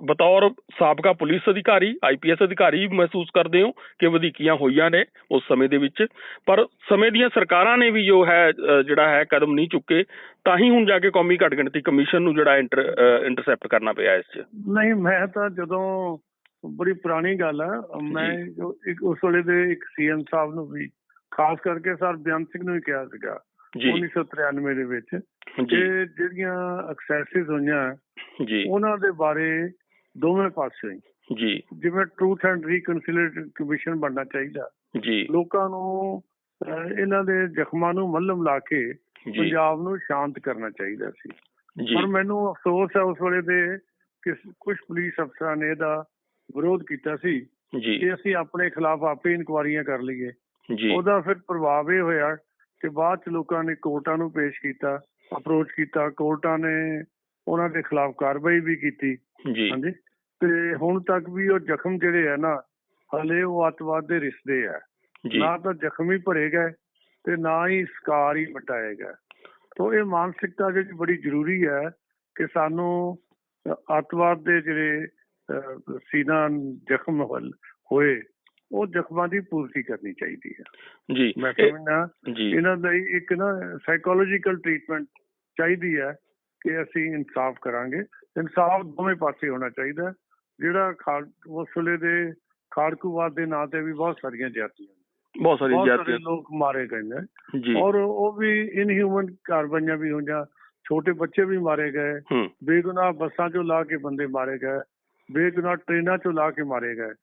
A: ਬਤੌਰ ਸਾਬਕਾ ਪੁਲਿਸ ਅਧਿਕਾਰੀ ਆਈਪੀਐਸ ਅਧਿਕਾਰੀ ਮਹਿਸੂਸ ਕਰਦੇ ਹੋ ਕਿ ਵਧੀਕੀਆਂ ਹੋਈਆਂ ਨੇ ਉਸ ਸਮੇਂ ਦੇ ਵਿੱਚ। ਪਰ ਸਮੇਂ ਦੀਆਂ ਸਰਕਾਰਾਂ ਨੇ ਵੀ ਜੋ ਹੈ ਜਿਹੜਾ ਹੈ ਕਦਮ ਨਹੀਂ ਚੁੱਕੇ ਤਾਂ ਹੀ ਹੁਣ ਜਾ ਕੇ ਕੌਮੀ ਘੱਟ ਗਿਣਤੀ ਕਮਿਸ਼ਨ ਨੂੰ ਜਿਹੜਾ ਇੰਟਰਸੈਪਟ ਕਰਨਾ ਪਿਆ ਇਸ 'ਚ।
B: ਨਹੀਂ ਮੈਂ ਤਾਂ ਜਦੋਂ ਬੜੀ ਪੁਰਾਣੀ ਗੱਲ ਹੈ ਮੈਂ ਜੋ। ਇੱਕ ਉਸ ਵੇਲੇ ਦੇ ਇੱਕ ਸੀਐਮ ਸਾਹਿਬ ਨੂੰ ਵੀ ਖਾਸ ਕਰਕੇ ਸਰ ਬਿਆਨ ਸਿੰਘ ਨੂੰ ਵੀ ਕਿਹਾ ਸੀਗਾ
A: ਜੀ।
B: 1993 ਦੇ ਵਿੱਚ ਕਿ
A: ਜੀ
B: ਜਿਹੜੀਆਂ ਐਕਸੈਸਿਸ ਹੋਈਆਂ
A: ਜੀ।
B: ਉਹਨਾਂ ਦੇ ਬਾਰੇ ਦੋਵੇਂ ਪਾਸੇ
A: ਜੀ।
B: ਜਿਵੇਂ ਟਰੂਥ ਐਂਡ ਰੀਕਨਸੀਲੀਏਸ਼ਨ ਕਮਿਸ਼ਨ ਬਣਨਾ ਚਾਹੀਦਾ।
A: ਜੀ।
B: ਲੋਕਾਂ ਨੂੰ ਇਹਨਾਂ ਦੇ ਜ਼ਖਮਾਂ ਨੂੰ ਮੱਲਮ ਲਾ ਕੇ ਪੰਜਾਬ ਨੂੰ ਸ਼ਾਂਤ ਕਰਨਾ ਚਾਹੀਦਾ ਸੀ। ਪਰ ਮੈਨੂੰ ਅਫਸੋਸ ਹੈ ਉਸ ਵੇਲੇ ਦੇ ਕਿ ਕੁਝ ਪੁਲਿਸ ਅਫਸਰਾਂ ਨੇ ਇਹਦਾ ਵਿਰੋਧ ਕੀਤਾ ਸੀ
A: ਜੀ।
B: ਕਿ ਅਸੀਂ ਆਪਣੇ ਖਿਲਾਫ ਆਪੇ ਇਨਕੁਆਰੀਆਂ ਕਰ ਲਈਏ। ਉਹਦਾ ਫਿਰ ਪ੍ਰਭਾਵ ਇਹ ਹੋਇਆ ਕਿ ਬਾਅਦ ਚ ਲੋਕਾਂ ਨੇ ਕੋਰਟਾਂ ਨੂੰ ਪੇਸ਼ ਕੀਤਾ ਅਪਰੋਚ ਕੀਤਾ। ਕੋਰਟਾਂ ਨੇ ਉਹਨਾਂ ਦੇ ਖਿਲਾਫ ਕਾਰਵਾਈ ਵੀ ਕੀਤੀ।
A: ਜੀ।
B: ਹਾਂਜੀ। ਤੇ ਹੁਣ ਤੱਕ ਵੀ ਉਹ ਜ਼ਖਮ ਜਿਹੜੇ ਆ ਨਾ ਹਲੇ ਉਹ ਅੱਤਵਾਦ ਦੇ ਰਿਸ਼ਤੇ ਆ। ਨਾ ਤਾਂ ਜ਼ਖਮ ਹੀ ਭਰੇ ਗਏ ਤੇ ਨਾ ਹੀ ਸਕਾਰ ਹੀ ਮਟਾਏ ਗਏ। ਤੋਂ ਇਹ ਮਾਨਸਿਕਤਾ ਜਿਹੜੀ ਬੜੀ ਜ਼ਰੂਰੀ ਹੈ ਕਿ ਸਾਨੂੰ ਅੱਤਵਾਦ ਦੇ ਜਿਹੜੇ ਸੀਨਾ ਜ਼ਖਮ ਹੋਏ ਉਹ ਜ਼ਖਮਾਂ ਦੀ ਪੂਰਤੀ ਕਰਨੀ ਚਾਹੀਦੀ ਹੈ।
A: ਜੀ
B: ਮੈਂ
A: ਜੀ।
B: ਇਹਨਾਂ ਦਾ ਇੱਕ ਨਾ ਸਾਈਕੋਲੋਜੀਕਲ ਟ੍ਰੀਟਮੈਂਟ ਚਾਹੀਦੀ ਹੈ ਕਿ ਅਸੀਂ ਇਨਸਾਫ ਕਰਾਂਗੇ। ਇਨਸਾਫ ਦੋਵੇਂ ਪਾਸੇ ਹੋਣਾ ਚਾਹੀਦਾ। ਜਿਹੜਾ ਉਸ ਵੇਲੇ ਦੇ ਖਾੜਕੂਵਾਦ ਦੇ ਨਾਂ ਤੇ ਵੀ ਬਹੁਤ ਸਾਰੀਆਂ ਜਾਤੀਆਂ
A: ਬਹੁਤ ਸਾਰੀ
B: ਬਹੁਤ ਸਾਰੇ
A: ਜਾਤੀਆਂ।
B: ਲੋਕ ਮਾਰੇ ਗਏ ਨੇ।
A: ਜੀ।
B: ਔਰ ਉਹ ਵੀ ਇਨਹਿਊਮਨ ਕਾਰਵਾਈਆਂ ਵੀ ਹੋਈਆਂ। ਛੋਟੇ ਬੱਚੇ ਵੀ ਮਾਰੇ ਗਏ। ਬੇਗੁਨਾਹ ਬੱਸਾਂ ਚੋਂ ਲਾ ਕੇ ਬੰਦੇ ਮਾਰੇ ਗਏ। ਬੇਗੁਨਾਹ ਟ੍ਰੇਨਾਂ ਚੋਂ ਲਾ ਕੇ ਮਾਰੇ ਗਏ।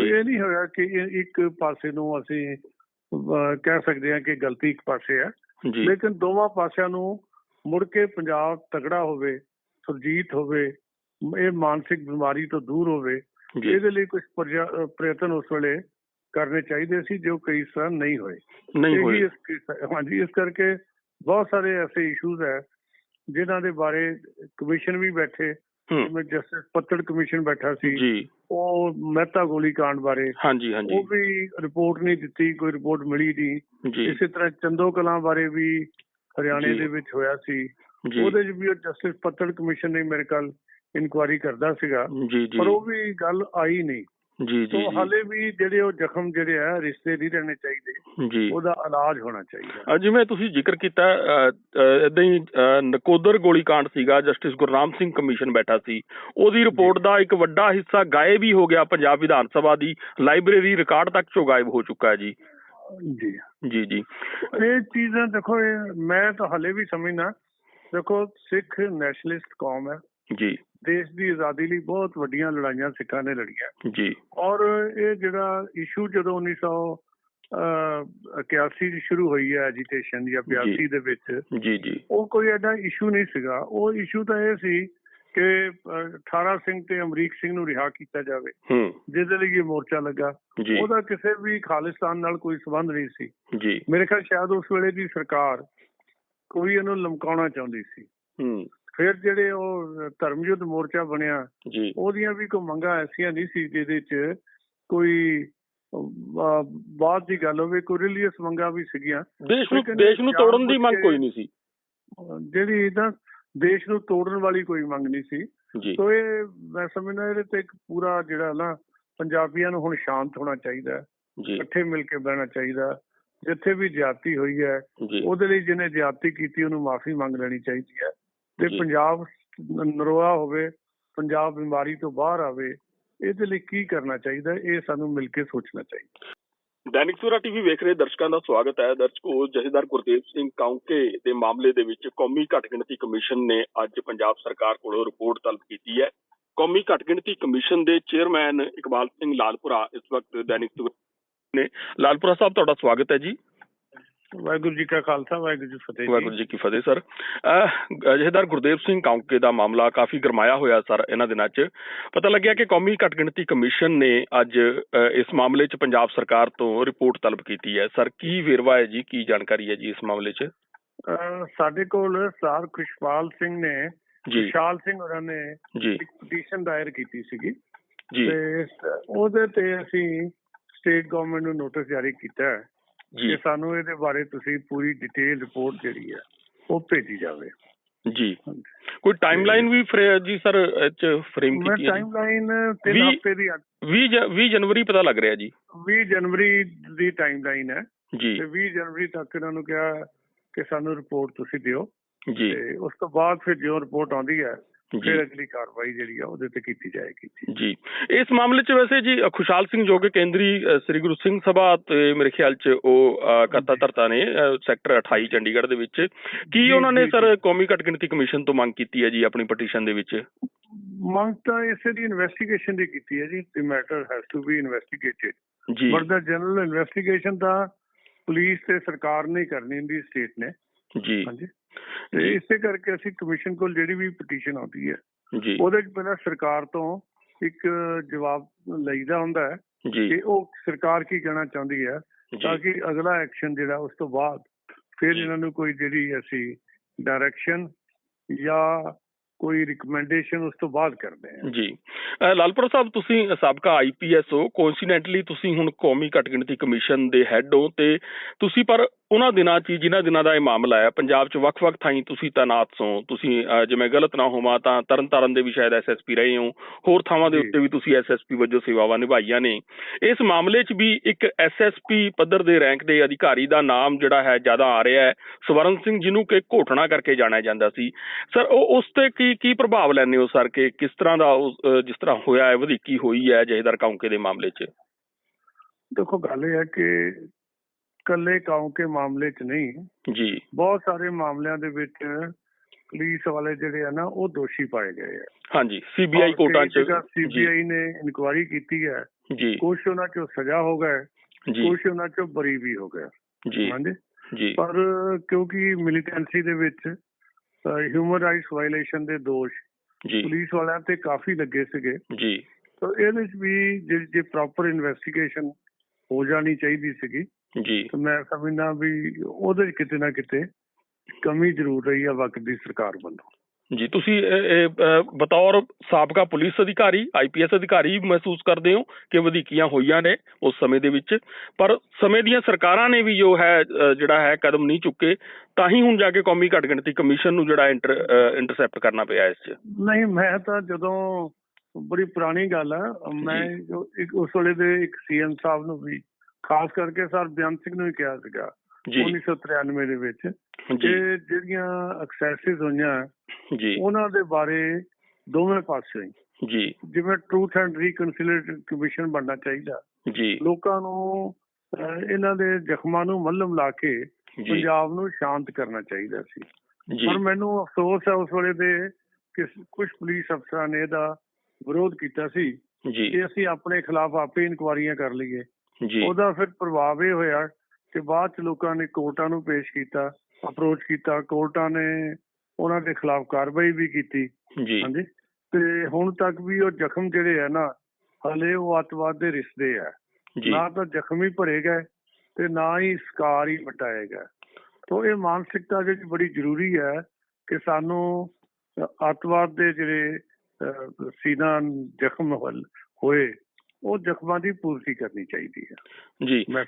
B: ਇਹ ਨਹੀਂ ਹੋਇਆ ਕਿ ਇੱਕ ਪਾਸੇ ਨੂੰ ਅਸੀਂ ਕਹਿ ਸਕਦੇ ਹਾਂ ਕਿ ਗਲਤੀ ਇੱਕ ਪਾਸੇ ਹੈ ਲੇਕਿਨ ਦੋਵਾਂ ਪਾਸਿਆਂ ਨੂੰ ਮੁੜ ਕੇ ਪੰਜਾਬ ਤਗੜਾ ਹੋਵੇ ਸੁਰਜੀਤ ਹੋਵੇ ਇਹ ਮਾਨਸਿਕ ਬਿਮਾਰੀ ਤੋਂ ਦੂਰ ਹੋਵੇ ਇਹਦੇ ਲਈ ਕੁਝ ਪ੍ਰਯਤਨ ਉਸ ਵੇਲੇ ਕਰਨੇ ਚਾਹੀਦੇ ਸੀ ਜੋ ਕਈ ਸਾਲ ਨਹੀਂ ਹੋਏ।
A: ਨਹੀਂ ਹੋਏ।
B: ਹਾਂਜੀ ਇਸ ਕਰਕੇ ਬਹੁਤ ਸਾਰੇ ਐਸੇ ਇਸ਼ੂਜ਼ ਹੈ ਜਿਨ੍ਹਾਂ ਦੇ ਬਾਰੇ ਕਮਿਸ਼ਨ ਵੀ ਬੈਠੇ ਜਿਵੇਂ ਜਸਟਿਸ ਪੱਤੜ ਕਮਿਸ਼ਨ ਬੈਠਾ ਸੀ।
A: ਜੀ।
B: ਉਹ ਮਹਿਤਾ ਗੋਲੀ ਕਾਂਡ ਬਾਰੇ
A: ਹਾਂਜੀ ਹਾਂਜੀ।
B: ਉਹ ਵੀ ਰਿਪੋਰਟ ਨਹੀਂ ਦਿੱਤੀ ਕੋਈ ਰਿਪੋਰਟ ਮਿਲੀ ਨਹੀਂ। ਇਸੇ ਤਰ੍ਹਾਂ ਚੰਦੋ ਕਲਾਂ ਬਾਰੇ ਵੀ ਹਰਿਆਣੇ। ਦੇ ਵਿੱਚ ਹੋਇਆ ਸੀ। ਉਹਦੇ 'ਚ ਵੀ ਜਸਟਿਸ ਪੱਤੜ ਕਮਿਸ਼ਨ ਨੇ ਮੇਰੇ ਕੱਲ ਇਨਕੁਆਰੀ ਕਰਦਾ ਸੀਗਾ। ਪਰ ਉਹ ਵੀ ਗੱਲ ਆਈ ਨਹੀਂ।
A: ਜੀ ਜੀ
B: ਤੋਂ ਹਾਲੇ ਵੀ ਜਿਹੜੇ ਉਹ ਜ਼ਖਮ ਜਿਹੜੇ ਆ ਰਿਸ਼ਤੇ ਨਹੀਂ ਰਹਿਣੇ ਚਾਹੀਦੇ।
A: ਜੀ।
B: ਉਹਦਾ ਇਲਾਜ ਹੋਣਾ ਚਾਹੀਦਾ।
A: ਜਿਵੇਂ ਤੁਸੀਂ ਜ਼ਿਕਰ ਕੀਤਾ ਇਦਾਂ ਹੀ ਨਕੋਦਰ ਗੋਲੀकांड ਸੀਗਾ ਜਸਟਿਸ ਗੁਰਨਾਮ ਸਿੰਘ ਕਮਿਸ਼ਨ ਬੈਠਾ ਸੀ। ਉਹਦੀ ਰਿਪੋਰਟ ਦਾ ਇੱਕ ਵੱਡਾ ਹਿੱਸਾ ਗਾਇਬ ਹੀ ਹੋ ਗਿਆ ਪੰਜਾਬ ਵਿਧਾਨ ਸਭਾ ਦੀ। ਲਾਇਬ੍ਰੇਰੀ ਰਿਕਾਰਡ ਤੱਕ ਚੋਂ ਗਾਇਬ ਹੋ ਚੁੱਕਾ ਹੈ ਜੀ।
B: ਜੀ।
A: ਜੀ ਜੀ।
B: ਇਹ ਚੀਜ਼ਾਂ ਦੇਖੋ ਮੈਂ ਤਾਂ ਹਲੇ ਵੀ ਸਮਝਣਾ ਦੇਖੋ ਸਿੱਖ ਨੈਸ਼ਨਲਿਸਟ ਕੌਮ ਹੈ।
A: ਜੀ।
B: ਦੇਸ਼ ਦੀ ਆਜ਼ਾਦੀ ਲਈ ਬਹੁਤ ਵੱਡੀਆਂ ਲੜਾਈਆਂ ਸਿੱਖਾਂ ਨੇ ਲੜੀਆਂ।
A: ਜੀ।
B: ਔਰ ਇਹ ਜਿਹੜਾ ਇਸ਼ੂ ਜਦੋਂ 1981 ਚ ਸ਼ੁਰੂ ਹੋਈ ਹੈ ਐਜੀਟੇਸ਼ਨ ਜਾਂ 82 ਦੇ ਵਿੱਚ
A: ਜੀ ਜੀ।
B: ਉਹ ਕੋਈ ਐਡਾ ਇਸ਼ੂ ਨਹੀਂ ਸੀਗਾ। ਉਹ ਇਸ਼ੂ ਤਾਂ ਇਹ ਸੀ ਕਿ ਅਹ, 18 ਸਿੰਘ ਤੇ ਅਮਰੀਕ ਸਿੰਘ ਨੂੰ ਰਿਹਾ ਕੀਤਾ ਜਾਵੇ
A: ਹੂੰ।
B: ਜਿਹਦੇ ਲਈ ਇਹ ਮੋਰਚਾ ਲੱਗਾ। ਉਹਦਾ ਕਿਸੇ ਵੀ ਖਾਲਿਸਤਾਨ ਨਾਲ ਕੋਈ ਸੰਬੰਧ ਨਹੀਂ ਸੀ।
A: ਜੀ।
B: ਮੇਰੇ ਖਿਆਲ ਸ਼ਾਇਦ ਉਸ ਵੇਲੇ ਦੀ ਸਰਕਾਰ ਕੋਈ ਇਹਨੂੰ ਲਮਕਾਉਣਾ ਚਾਹੁੰਦੀ ਸੀ।
A: ਹੂੰ।
B: ਫਿਰ ਜਿਹੜੇ ਉਹ ਧਰਮ ਯੁੱਧ ਮੋਰਚਾ ਬਣਿਆ ਉਹਦੀਆਂ ਵੀ ਕੋਈ ਮੰਗਾਂ ਐਸੀਆਂ ਨਹੀਂ ਸੀ ਜਿਹਦੇ 'ਚ ਕੋਈ ਬਾਅਦ ਦੀ ਗੱਲ ਹੋਵੇ ਕੋਈ ਰਿਲੀਜੀਅਸ ਮੰਗਾਂ ਵੀ ਸੀਗੀਆਂ।
A: ਦੇਸ਼ ਨੂੰ
B: ਲੇਕਿਨ
A: ਦੇਸ਼ ਨੂੰ ਤੋੜਨ ਦੀ ਮੰਗ ਕੋਈ ਨਹੀਂ ਸੀ।
B: ਜਿਹੜੀ ਨਾ ਦੇਸ਼ ਨੂੰ ਤੋੜਨ ਵਾਲੀ ਕੋਈ ਮੰਗ ਨਹੀਂ ਸੀ। ਸੋ ਇਹ ਮੈਂ ਸਮਝਦਾ ਇਹਦੇ ਤੇ ਇੱਕ ਪੂਰਾ ਜਿਹੜਾ ਨਾ ਪੰਜਾਬੀਆਂ ਨੂੰ ਹੁਣ ਸ਼ਾਂਤ ਹੋਣਾ ਚਾਹੀਦਾ ਇਕੱਠੇ ਮਿਲ ਕੇ ਬਹਿਣਾ ਚਾਹੀਦਾ ਜਿੱਥੇ ਵੀ ਜ਼ਿਆਦਤੀ ਹੋਈ ਹੈ ਉਹਦੇ ਲਈ ਜਿਹਨੇ ਜ਼ਿਆਦਤੀ ਕੀਤੀ ਉਹਨੂੰ ਮਾਫੀ ਮੰਗ ਲੈਣੀ ਚਾਹੀਦੀ ਹੈ। ਤੇ। ਪੰਜਾਬ ਨਰੋਆ ਹੋਵੇ ਪੰਜਾਬ ਬਿਮਾਰੀ ਤੋਂ ਬਾਹਰ ਆਵੇ ਇਹਦੇ ਲਈ ਕੀ ਕਰਨਾ ਚਾਹੀਦਾ ਇਹ ਸਾਨੂੰ ਮਿਲ ਕੇ ਸੋਚਣਾ ਚਾਹੀਦਾ।
A: ਦੈਨਿਕ ਸੂਰਾ ਟੀਵੀ ਵੇਖ ਰਹੇ ਦਰਸ਼ਕਾਂ ਦਾ ਸਵਾਗਤ ਹੈ। ਦਰਸ਼ਕੋ ਜਥੇਦਾਰ ਗੁਰਦੇਵ ਸਿੰਘ ਕਾਉਂਕੇ ਦੇ ਮਾਮਲੇ ਦੇ ਵਿੱਚ ਕੌਮੀ ਘੱਟ ਗਿਣਤੀ ਕਮਿਸ਼ਨ ਨੇ ਅੱਜ ਪੰਜਾਬ ਸਰਕਾਰ ਕੋਲੋਂ ਰਿਪੋਰਟ ਤਲਬ ਕੀਤੀ ਹੈ। ਕੌਮੀ ਘੱਟ ਗਿਣਤੀ ਕਮਿਸ਼ਨ ਦੇ ਚੇਅਰਮੈਨ ਇਕਬਾਲ ਸਿੰਘ ਲਾਲਪੁਰਾ ਇਸ ਵਕਤ ਦੈਨਿਕ ਸੂਰਾ ਨੇ। ਲਾਲਪੁਰਾ ਸਾਹਿਬ ਤੁਹਾਡਾ ਸਵਾਗਤ ਹੈ ਜੀ।
B: ਵਾਹਿਗੁਰੂ ਜੀ ਕਾ ਖਾਲਸਾ ਵਾਹਿਗੁਰੂ ਜੀ ਫਤਿਹ
A: ਵਾਹਿਗੁਰੂ
B: ਜੀ
A: ਜੀ ਕੀ ਫਤਿਹ ਸਰ। ਅਹ, ਜਥੇਦਾਰ ਗੁਰਦੇਵ ਸਿੰਘ ਕੌਂਕੇ ਦਾ ਮਾਮਲਾ ਕਾਫੀ ਗਰਮਾਇਆ ਹੋਇਆ ਸਰ ਇਹਨਾਂ ਦਿਨਾਂ 'ਚ। ਪਤਾ ਲੱਗਿਆ ਕਿ ਕੌਮੀ ਘੱਟਗਿਣਤੀ ਕਮਿਸ਼ਨ ਨੇ ਅੱਜ ਇਸ ਮਾਮਲੇ 'ਚ ਪੰਜਾਬ ਸਰਕਾਰ ਤੋਂ ਰਿਪੋਰਟ ਤਲਬ ਕੀਤੀ ਹੈ। ਸਰ ਕੀ ਵੇਰਵਾ ਹੈ ਜੀ? ਕੀ ਜਾਣਕਾਰੀ ਹੈ ਜੀ ਇਸ ਮਾਮਲੇ 'ਚ?
B: ਸਾਡੇ ਕੋਲ ਸਰ ਖੁਸ਼ਪਾਲ ਸਿੰਘ ਨੇ
A: ਜੀ।
B: ਵਿਸ਼ਾਲ ਸਿੰਘ ਹੋਰਾਂ ਨੇ
A: ਜੀ।
B: ਇੱਕ ਪਟੀਸ਼ਨ ਦਾਇਰ ਕੀਤੀ ਸੀਗੀ।
A: ਜੀ।
B: ਤੇ ਉਹਦੇ ਤੇ ਅਸੀਂ ਸਟੇਟ ਗਵਰਨਮੈਂਟ ਨੂੰ ਨੋਟਿਸ ਜਾਰੀ ਕੀਤਾ ਹੈ।
A: ਜੀ।
B: ਕਿ ਸਾਨੂੰ ਇਹਦੇ ਬਾਰੇ ਤੁਸੀਂ ਪੂਰੀ ਡਿਟੇਲ ਰਿਪੋਰਟ ਜਿਹੜੀ ਹੈ ਉਹ ਭੇਜੀ ਜਾਵੇ।
A: ਜੀ। ਕੋਈ ਟਾਈਮਲਾਈਨ ਵੀ ਜੀ ਸਰ 'ਚ ਫਰੇਮ ਕੀਤੀ ਹੈ?
B: ਟਾਈਮਲਾਈਨ
A: ਵੀਹ-
B: ਹਫ਼ਤੇ ਦੀ
A: 20 ਜ- 20 ਜਨਵਰੀ ਪਤਾ ਲੱਗ ਰਿਹਾ ਜੀ।
B: 20 ਜਨਵਰੀ ਦੀ ਟਾਈਮਲਾਈਨ ਹੈ।
A: ਜੀ।
B: ਤੇ 20 ਜਨਵਰੀ ਤੱਕ ਇਹਨਾਂ ਨੂੰ ਕਿਹਾ ਕਿ ਸਾਨੂੰ ਰਿਪੋਰਟ ਤੁਸੀਂ ਦਿਓ।
A: ਜੀ।
B: ਤੇ ਉਸ ਤੋਂ ਬਾਅਦ ਫਿਰ ਜੋ ਰਿਪੋਰਟ ਆਉਂਦੀ ਹੈ ਫਿਰ ਅਗਲੀ ਕਾਰਵਾਈ ਜਿਹੜੀ ਆ ਉਹਦੇ ਤੇ ਕੀਤੀ ਜਾਏਗੀ।
A: ਜੀ। ਇਸ ਮਾਮਲੇ 'ਚ ਵੈਸੇ ਜੀ ਅ, ਖੁਸ਼ਹਾਲ ਸਿੰਘ ਜੋ ਕਿ ਕੇਂਦਰੀ ਸ੍ਰੀ ਗੁਰੂ ਸਿੰਘ ਸਭਾ ਤੇ ਮੇਰੇ ਖਿਆਲ 'ਚ ਉਹ ਕਰਤਾ ਧਰਤਾ ਨੇ ਸੈਕਟਰ 28 ਚੰਡੀਗੜ੍ਹ ਦੇ ਵਿੱਚ। ਕੀ ਉਹਨਾਂ ਨੇ ਸਰ ਕੌਮੀ ਘੱਟਗਿਣਤੀ ਕਮਿਸ਼ਨ ਤੋਂ ਮੰਗ ਕੀਤੀ ਹੈ ਜੀ ਆਪਣੀ ਪਟੀਸ਼ਨ ਦੇ ਵਿੱਚ?
B: ਮੰਗ ਤਾਂ ਇਸੇ ਦੀ ਇਨਵੈਸਟੀਗੇਸ਼ਨ ਦੀ ਕੀਤੀ ਹੈ ਜੀ the matter has to be investigated
A: ਜੀ।
B: ਬਟ ਦਾ ਜਨਰਲ ਇਨਵੈਸਟੀਗੇਸ਼ਨ ਤਾਂ ਪੁਲਿਸ ਤੇ ਸਰਕਾਰ ਨੇ ਕਰਨੀ ਹੁੰਦੀ ਸਟੇਟ ਨੇ।
A: ਜੀ।
B: ਹਾਂਜੀ। ਇਸੇ ਕਰਕੇ ਅਸੀਂ ਕਮਿਸ਼ਨ ਕੋਲ ਜਿਹੜੀ ਵੀ ਪਟੀਸ਼ਨ ਆਉਂਦੀ ਹੈ
A: ਜੀ।
B: ਉਹਦੇ ਚ ਪਹਿਲਾਂ ਸਰਕਾਰ ਤੋਂ ਇੱਕ ਜਵਾਬ ਲਈਦਾ ਹੁੰਦਾ ਹੈ
A: ਜੀ।
B: ਕਿ ਉਹ ਸਰਕਾਰ ਕੀ ਕਹਿਣਾ ਚਾਹੁੰਦੀ ਹੈ ਤਾਂ ਕਿ ਅਗਲਾ ਐਕਸ਼ਨ ਜਿਹੜਾ ਉਸ ਤੋਂ ਬਾਅਦ ਫਿਰ। ਇਹਨਾਂ ਨੂੰ ਕੋਈ ਜਿਹੜੀ ਅਸੀਂ ਡਾਇਰੈਕਸ਼ਨ ਜਾਂ ਕੋਈ ਰਿਕਮੈਂਡੇਸ਼ਨ ਉਸ ਤੋਂ ਬਾਅਦ ਕਰਦੇ ਹਾਂ।
A: ਜੀ। ਲਾਲਪੁਰ ਸਾਹਿਬ ਤੁਸੀਂ ਸਾਬਕਾ ਆਈਪੀਐਸ ਹੋ। ਕੋਇਨਸੀਡੈਂਟਲੀ ਤੁਸੀਂ ਹੁਣ ਕੌਮੀ ਘੱਟਗਿਣਤੀ ਕਮਿਸ਼ਨ ਦੇ ਹੈੱਡ ਹੋ ਤੇ ਤੁਸੀਂ ਪਰ ਉਹਨਾਂ ਦਿਨਾਂ 'ਚ ਜਿਨ੍ਹਾਂ ਦਿਨਾਂ ਦਾ ਇਹ ਮਾਮਲਾ ਹੈ ਪੰਜਾਬ 'ਚ ਵੱਖ-ਵੱਖ ਥਾਈਂ ਤੁਸੀਂ ਤਾਇਨਾਤ ਹੋ ਤੁਸੀਂ ਅ, ਜੇ ਮੈਂ ਗਲਤ ਨਾ ਹੋਵਾਂ ਤਾਂ ਤਰਨਤਾਰਨ ਦੇ ਵੀ ਸ਼ਾਇਦ ਐਸਐਸਪੀ ਰਹੇ ਹੋ ਹੋਰ ਥਾਵਾਂ ਦੇ। ਉੱਤੇ ਵੀ ਤੁਸੀਂ ਐਸਐਸਪੀ ਵਜੋਂ ਸੇਵਾਵਾਂ ਨਿਭਾਈਆਂ ਨੇ। ਇਸ ਮਾਮਲੇ 'ਚ ਵੀ ਇੱਕ ਐਸਐਸਪੀ ਪੱਧਰ ਦੇ ਰੈਂਕ ਦੇ ਅਧਿਕਾਰੀ ਦਾ ਨਾਮ ਜਿਹੜਾ ਹੈ ਜ਼ਿਆਦਾ ਆ ਰਿਹਾ ਹੈ। ਸਵਰਨ ਸਿੰਘ ਜਿਹਨੂੰ ਕਿ ਘੋਟਣਾ ਕਰਕੇ ਜਾਣਿਆ ਜਾਂਦਾ ਸੀ। ਸਰ ਉਹ ਉਸ ਤੇ ਕੀ ਕੀ ਪ੍ਰਭਾਵ ਲੈਂਦੇ ਹੋ ਸਰ ਕਿ ਕਿਸ ਤਰ੍ਹਾਂ ਦਾ ਜਿਸ ਤਰ੍ਹਾਂ ਹੋਇਆ ਹੈ ਵਧੀਕੀ ਹੋਈ ਹੈ ਜਹੇਦਾਰ ਕੌਂਕੇ ਦੇ ਮਾਮਲੇ 'ਚ?
B: ਦੇਖੋ ਗੱਲ ਇਹ ਹੈ ਕਿ ਕੱਲੇ ਕਾਉਂ ਕੇ ਮਾਮਲੇ 'ਚ ਨਹੀਂ।
A: ਜੀ।
B: ਬਹੁਤ ਸਾਰੇ ਮਾਮਲਿਆਂ ਦੇ ਵਿੱਚ ਪੁਲਿਸ ਵਾਲੇ ਜਿਹੜੇ ਆ ਨਾ ਉਹ ਦੋਸ਼ੀ ਪਾਏ ਗਏ ਆ।
A: ਹਾਂਜੀ ਸੀਬੀਆਈ ਕੋਰਟਾਂ 'ਚ
B: ਸੀਬੀਆਈ ਨੇ ਇਨਕੁਆਇਰੀ ਕੀਤੀ ਹੈ
A: ਜੀ।
B: ਕੁਝ ਉਹਨਾਂ 'ਚੋਂ ਸਜ਼ਾ ਹੋ ਗਏ
A: ਜੀ।
B: ਕੁਝ ਉਹਨਾਂ 'ਚੋਂ ਬਰੀ ਵੀ ਹੋ ਗਏ।
A: ਜੀ।
B: ਹਾਂਜੀ।
A: ਜੀ।
B: ਪਰ ਕਿਉਂਕਿ ਮਿਲੀਟੈਂਸੀ ਦੇ ਵਿੱਚ ਹਿਊਮਨ ਰਾਈਟਸ ਵਾਇਲੇਸ਼ਨ ਦੇ ਦੋਸ਼
A: ਜੀ।
B: ਪੁਲਿਸ ਵਾਲਿਆਂ ਤੇ ਕਾਫੀ ਲੱਗੇ ਸੀਗੇ।
A: ਜੀ।
B: ਤਾਂ ਇਹਦੇ ਵਿੱਚ ਵੀ ਜੇ ਪ੍ਰੋਪਰ ਇਨਵੈਸਟੀਗੇਸ਼ਨ ਹੋ ਜਾਣੀ ਚਾਹੀਦੀ ਸੀਗੀ
A: ਜੀ।
B: ਤੇ ਮੈਂ ਸਮਝਦਾ ਵੀ ਉਹਦੇ ਕਿਤੇ ਨਾ ਕਿਤੇ ਕਮੀ ਜ਼ਰੂਰ ਰਹੀ ਆ ਵਕਤ ਦੀ ਸਰਕਾਰ ਵੱਲੋਂ।
A: ਜੀ ਤੁਸੀਂ ਬਤੌਰ ਸਾਬਕਾ ਪੁਲਿਸ ਅਧਿਕਾਰੀ ਆਈਪੀਐਸ ਅਧਿਕਾਰੀ ਮਹਿਸੂਸ ਕਰਦੇ ਹੋ ਕਿ ਵਧੀਕੀਆਂ ਹੋਈਆਂ ਨੇ ਉਸ ਸਮੇਂ ਦੇ ਵਿੱਚ। ਪਰ ਸਮੇਂ ਦੀਆਂ ਸਰਕਾਰਾਂ ਨੇ ਵੀ ਜੋ ਹੈ ਜਿਹੜਾ ਹੈ ਕਦਮ ਨਹੀਂ ਚੁੱਕੇ ਤਾਂ ਹੀ ਹੁਣ ਜਾ ਕੇ ਕੌਮੀ ਘੱਟਗਿਣਤੀ ਕਮਿਸ਼ਨ ਨੂੰ ਜਿਹੜਾ ਇੰਟਰ ਇੰਟਰਸੈਪਟ ਕਰਨਾ ਪਿਆ ਇਸ 'ਚ।
B: ਨਹੀਂ ਮੈਂ ਤਾਂ ਜਦੋਂ ਬੜੀ ਪੁਰਾਣੀ ਗੱਲ ਆ ਮੈਂ ਜੋ। ਇੱਕ ਉਸ ਵੇਲੇ ਦੇ ਇੱਕ ਸੀਐਮ ਸਾਹਿਬ ਨੂੰ ਵੀ ਖਾਸ ਕਰਕੇ ਸਰ ਬਿਆਨ ਸਿੰਘ ਨੂੰ ਹੀ ਕਿਹਾ ਸੀਗਾ
A: ਜੀ।
B: 1993 ਦੇ ਵਿੱਚ
A: ਜੀ।
B: ਕਿ ਜਿਹੜੀਆਂ ਐਕਸੈਸਿਸ ਹੋਈਆਂ
A: ਜੀ।
B: ਉਹਨਾਂ ਦੇ ਬਾਰੇ ਦੋਵੇਂ ਪਾਸੇ
A: ਜੀ।
B: ਜਿਵੇਂ ਟਰੂਥ ਐਂਡ ਰੀਕਨਸੀਲੀਏਸ਼ਨ ਕਮਿਸ਼ਨ ਬਣਨਾ ਚਾਹੀਦਾ।
A: ਜੀ।
B: ਲੋਕਾਂ ਨੂੰ ਇਹਨਾਂ ਦੇ ਜ਼ਖਮਾਂ ਨੂੰ ਮੱਲਮ ਲਾ ਕੇ ਪੰਜਾਬ ਨੂੰ ਸ਼ਾਂਤ ਕਰਨਾ ਚਾਹੀਦਾ ਸੀ।
A: ਜੀ।
B: ਪਰ ਮੈਨੂੰ ਅਫਸੋਸ ਹੈ ਉਸ ਵੇਲੇ ਦੇ ਕਿ ਕੁਝ ਪੁਲਿਸ ਅਫਸਰਾਂ ਨੇ ਇਹਦਾ ਵਿਰੋਧ ਕੀਤਾ ਸੀ
A: ਜੀ।
B: ਕਿ ਅਸੀਂ ਆਪਣੇ ਖਿਲਾਫ ਆਪੇ ਇਨਕੁਆਰੀਆਂ ਕਰ ਲਈਏ।
A: ਜੀ।
B: ਉਹਦਾ ਫਿਰ ਪ੍ਰਭਾਵ ਇਹ ਹੋਇਆ ਕਿ ਬਾਅਦ ਚ ਲੋਕਾਂ ਨੇ ਕੋਰਟਾਂ ਨੂੰ ਪੇਸ਼ ਕੀਤਾ ਅਪਰੋਚ ਕੀਤਾ। ਕੋਰਟਾਂ ਨੇ ਉਹਨਾਂ ਦੇ ਖਿਲਾਫ ਕਾਰਵਾਈ ਵੀ ਕੀਤੀ।
A: ਜੀ।
B: ਹਾਂਜੀ। ਤੇ ਹੁਣ ਤੱਕ ਵੀ ਉਹ ਜ਼ਖਮ ਜਿਹੜੇ ਆ ਨਾ ਹਲੇ ਉਹ ਅੱਤਵਾਦ ਦੇ ਰਿਸ਼ਤੇ ਆ। ਨਾ ਤਾਂ ਜ਼ਖਮ ਹੀ ਭਰੇ ਗਏ ਤੇ ਨਾ ਹੀ ਸਕਾਰ ਹੀ ਮਟਾਏ ਗਏ। ਤੋਂ ਇਹ ਮਾਨਸਿਕਤਾ ਜਿਹੜੀ ਬੜੀ ਜ਼ਰੂਰੀ ਹੈ ਕਿ ਸਾਨੂੰ ਅੱਤਵਾਦ ਦੇ ਜਿਹੜੇ ਸੀਨਾ ਜ਼ਖਮ ਹੋਏ ਉਹ ਜ਼ਖਮਾਂ ਦੀ ਪੂਰਤੀ ਕਰਨੀ ਚਾਹੀਦੀ ਹੈ।
A: ਜੀ
B: ਮੈਂ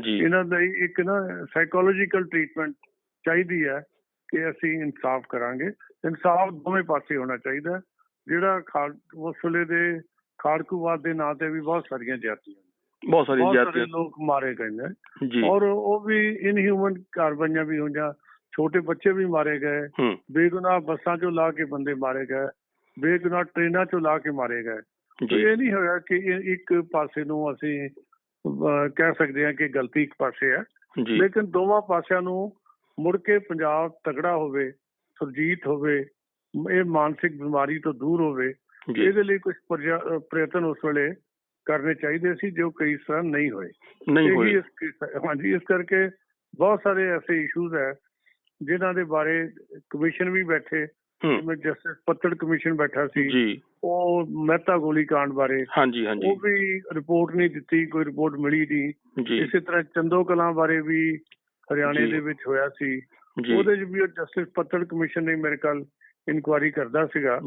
A: ਜੀ।
B: ਇਹਨਾਂ ਦਾ ਇੱਕ ਨਾ ਸਾਈਕੋਲੋਜੀਕਲ ਟ੍ਰੀਟਮੈਂਟ ਚਾਹੀਦੀ ਹੈ ਕਿ ਅਸੀਂ ਇਨਸਾਫ ਕਰਾਂਗੇ। ਇਨਸਾਫ ਦੋਵੇਂ ਪਾਸੇ ਹੋਣਾ ਚਾਹੀਦਾ। ਜਿਹੜਾ ਉਸ ਵੇਲੇ ਦੇ ਖਾੜਕੂਵਾਦ ਦੇ ਨਾਂ ਤੇ ਵੀ ਬਹੁਤ ਸਾਰੀਆਂ ਜਾਤੀਆਂ
A: ਬਹੁਤ ਸਾਰੀ ਜਾਤੀਆਂ।
B: ਲੋਕ ਮਾਰੇ ਗਏ ਨੇ।
A: ਜੀ।
B: ਔਰ ਉਹ ਵੀ ਇਨਹਿਊਮਨ ਕਾਰਵਾਈਆਂ ਵੀ ਹੋਈਆਂ। ਛੋਟੇ ਬੱਚੇ ਵੀ ਮਾਰੇ ਗਏ। ਬੇਗੁਨਾਹ ਬੱਸਾਂ 'ਚੋਂ ਲਾ ਕੇ ਬੰਦੇ ਮਾਰੇ ਗਏ। ਬੇਗੁਨਾਹ ਟ੍ਰੇਨਾਂ 'ਚੋਂ ਲਾ ਕੇ ਮਾਰੇ ਗਏ। ਇਹ ਨਹੀਂ ਹੋਇਆ ਕਿ ਇੱਕ ਪਾਸੇ ਨੂੰ ਅਸੀਂ ਕਹਿ ਸਕਦੇ ਹਾਂ ਕਿ ਗਲਤੀ ਇੱਕ ਪਾਸੇ ਹੈ। ਲੇਕਿਨ ਦੋਵਾਂ ਪਾਸਿਆਂ ਨੂੰ ਮੁੜ ਕੇ ਪੰਜਾਬ ਤਗੜਾ ਹੋਵੇ ਸੁਰਜੀਤ ਹੋਵੇ ਇਹ ਮਾਨਸਿਕ ਬਿਮਾਰੀ ਤੋਂ ਦੂਰ ਹੋਵੇ ਇਹਦੇ ਲਈ ਕੁਝ ਪ੍ਰਯਤਨ ਉਸ ਵੇਲੇ ਕਰਨੇ ਚਾਹੀਦੇ ਸੀ ਜੋ ਕਈ ਸਾਲ ਨਹੀਂ ਹੋਏ।
A: ਨਹੀਂ ਹੋਏ।
B: ਹਾਂਜੀ ਇਸ ਕਰਕੇ ਬਹੁਤ ਸਾਰੇ ਐਸੇ ਇਸ਼ੂਜ਼ ਹੈ ਜਿਨ੍ਹਾਂ ਦੇ ਬਾਰੇ ਕਮਿਸ਼ਨ ਵੀ ਬੈਠੇ ਜਿਵੇਂ ਜਸਟਿਸ ਪੱਤੜ ਕਮਿਸ਼ਨ ਬੈਠਾ ਸੀ।
A: ਜੀ।
B: ਉਹ ਮਹਿਤਾ ਗੋਲੀ ਕਾਂਡ ਬਾਰੇ
A: ਹਾਂਜੀ ਹਾਂਜੀ।
B: ਉਹ ਵੀ ਰਿਪੋਰਟ ਨਹੀਂ ਦਿੱਤੀ ਕੋਈ ਰਿਪੋਰਟ ਮਿਲੀ ਨਹੀਂ। ਇਸੇ ਤਰ੍ਹਾਂ ਚੰਦੋ ਕਲਾਂ ਬਾਰੇ ਵੀ ਹਰਿਆਣੇ। ਦੇ ਵਿੱਚ ਹੋਇਆ ਸੀ। ਉਹਦੇ 'ਚ ਵੀ ਉਹ ਜਸਟਿਸ ਪੱਤੜ ਕਮਿਸ਼ਨ ਨੇ ਮੇਰੇ ਖਿਆਲ ਇਨਕੁਆਇਰੀ ਕਰਦਾ ਸੀਗਾ।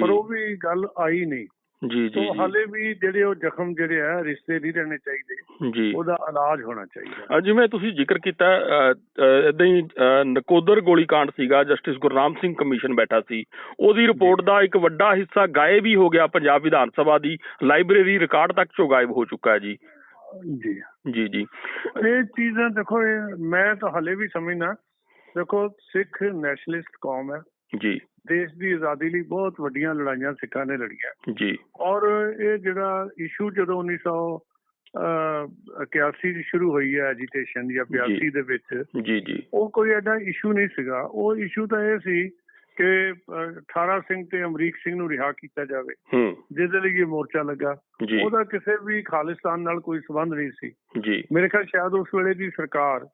B: ਪਰ ਉਹ ਵੀ ਗੱਲ ਆਈ ਨਹੀਂ।
A: ਜੀ ਜੀ
B: ਹਾਲੇ ਵੀ ਜਿਹੜੇ ਉਹ ਜ਼ਖਮ ਜਿਹੜੇ ਆ ਰਿਸ਼ਤੇ ਨਹੀਂ ਰਹਿਣੇ ਚਾਹੀਦੇ।
A: ਜੀ।
B: ਉਹਦਾ ਇਲਾਜ ਹੋਣਾ ਚਾਹੀਦਾ।
A: ਜਿਵੇਂ ਤੁਸੀਂ ਜ਼ਿਕਰ ਕੀਤਾ ਇਦਾਂ ਹੀ ਨਕੋਦਰ ਗੋਲੀकांड ਸੀਗਾ ਜਸਟਿਸ ਗੁਰਨਾਮ ਸਿੰਘ ਕਮਿਸ਼ਨ ਬੈਠਾ ਸੀ। ਉਹਦੀ ਰਿਪੋਰਟ ਦਾ ਇੱਕ ਵੱਡਾ ਹਿੱਸਾ ਗਾਇਬ ਹੀ ਹੋ ਗਿਆ ਪੰਜਾਬ ਵਿਧਾਨ ਸਭਾ ਦੀ। ਲਾਇਬ੍ਰੇਰੀ ਰਿਕਾਰਡ ਤੱਕ ਚੋਂ ਗਾਇਬ ਹੋ ਚੁੱਕਾ ਹੈ ਜੀ।
B: ਜੀ।
A: ਜੀ ਜੀ।
B: ਇਹ ਚੀਜ਼ਾਂ ਦੇਖੋ ਮੈਂ ਤਾਂ ਹਲੇ ਵੀ ਸਮਝਣਾ ਦੇਖੋ ਸਿੱਖ ਨੈਸ਼ਨਲਿਸਟ ਕੌਮ ਹੈ।
A: ਜੀ।
B: ਦੇਸ਼ ਦੀ ਆਜ਼ਾਦੀ ਲਈ ਬਹੁਤ ਵੱਡੀਆਂ ਲੜਾਈਆਂ ਸਿੱਖਾਂ ਨੇ ਲੜੀਆਂ।
A: ਜੀ।
B: ਔਰ ਇਹ ਜਿਹੜਾ ਇਸ਼ੂ ਜਦੋਂ 1981 ਚ ਸ਼ੁਰੂ ਹੋਈ ਹੈ ਐਜੀਟੇਸ਼ਨ ਜਾਂ 82 ਦੇ ਵਿੱਚ
A: ਜੀ ਜੀ।
B: ਉਹ ਕੋਈ ਐਡਾ ਇਸ਼ੂ ਨਹੀਂ ਸੀਗਾ। ਉਹ ਇਸ਼ੂ ਤਾਂ ਇਹ ਸੀ ਕਿ ਅਹ, 18 ਸਿੰਘ ਤੇ ਅਮਰੀਕ ਸਿੰਘ ਨੂੰ ਰਿਹਾ ਕੀਤਾ ਜਾਵੇ।
A: ਹੂੰ।
B: ਜਿਹਦੇ ਲਈ ਇਹ ਮੋਰਚਾ ਲੱਗਾ। ਉਹਦਾ ਕਿਸੇ ਵੀ ਖਾਲਿਸਤਾਨ ਨਾਲ ਕੋਈ ਸੰਬੰਧ ਨਹੀਂ ਸੀ।
A: ਜੀ।
B: ਮੇਰੇ ਖਿਆਲ ਸ਼ਾਇਦ ਉਸ ਵੇਲੇ ਦੀ ਸਰਕਾਰ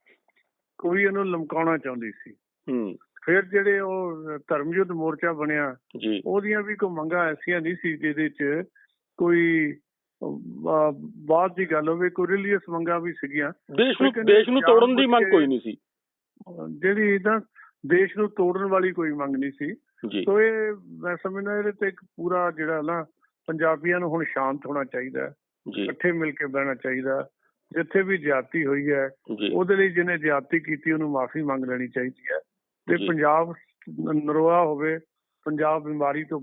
B: ਕੋਈ ਇਹਨੂੰ ਲਮਕਾਉਣਾ ਚਾਹੁੰਦੀ ਸੀ।
A: ਹੂੰ।
B: ਫਿਰ ਜਿਹੜੇ ਉਹ ਧਰਮ ਯੁੱਧ ਮੋਰਚਾ ਬਣਿਆ ਉਹਦੀਆਂ ਵੀ ਕੋਈ ਮੰਗਾਂ ਐਸੀਆਂ ਨਹੀਂ ਸੀ ਜਿਹਦੇ 'ਚ ਕੋਈ ਬਾਅਦ ਦੀ ਗੱਲ ਹੋਵੇ ਕੋਈ ਰਿਲੀਜੀਅਸ ਮੰਗਾਂ ਵੀ ਸੀਗੀਆਂ।
A: ਦੇਸ਼ ਨੂੰ ਦੇਸ਼ ਨੂੰ ਤੋੜਨ ਦੀ ਮੰਗ ਕੋਈ ਨਹੀਂ ਸੀ।
B: ਜਿਹੜੀ ਤਾਂ ਦੇਸ਼ ਨੂੰ ਤੋੜਨ ਵਾਲੀ ਕੋਈ ਮੰਗ ਨਹੀਂ ਸੀ। ਸੋ ਇਹ ਮੈਂ ਸਮਝਦਾ ਇਹਦੇ ਤੇ ਇੱਕ ਪੂਰਾ ਜਿਹੜਾ ਨਾ ਪੰਜਾਬੀਆਂ ਨੂੰ ਹੁਣ ਸ਼ਾਂਤ ਹੋਣਾ ਚਾਹੀਦਾ ਹੈ। ਇਕੱਠੇ ਮਿਲ ਕੇ ਬਹਿਣਾ ਚਾਹੀਦਾ ਜਿੱਥੇ ਵੀ ਜ਼ਿਆਦਤੀ ਹੋਈ ਹੈ ਉਹਦੇ ਲਈ ਜਿਹਨੇ ਜ਼ਿਆਦਤੀ ਕੀਤੀ ਉਹਨੂੰ ਮਾਫੀ ਮੰਗ ਲੈਣੀ ਚਾਹੀਦੀ ਹੈ। ਤੇ। ਪੰਜਾਬ ਨਰੋਆ ਹੋਵੇ ਪੰਜਾਬ ਬਿਮਾਰੀ ਤੋਂ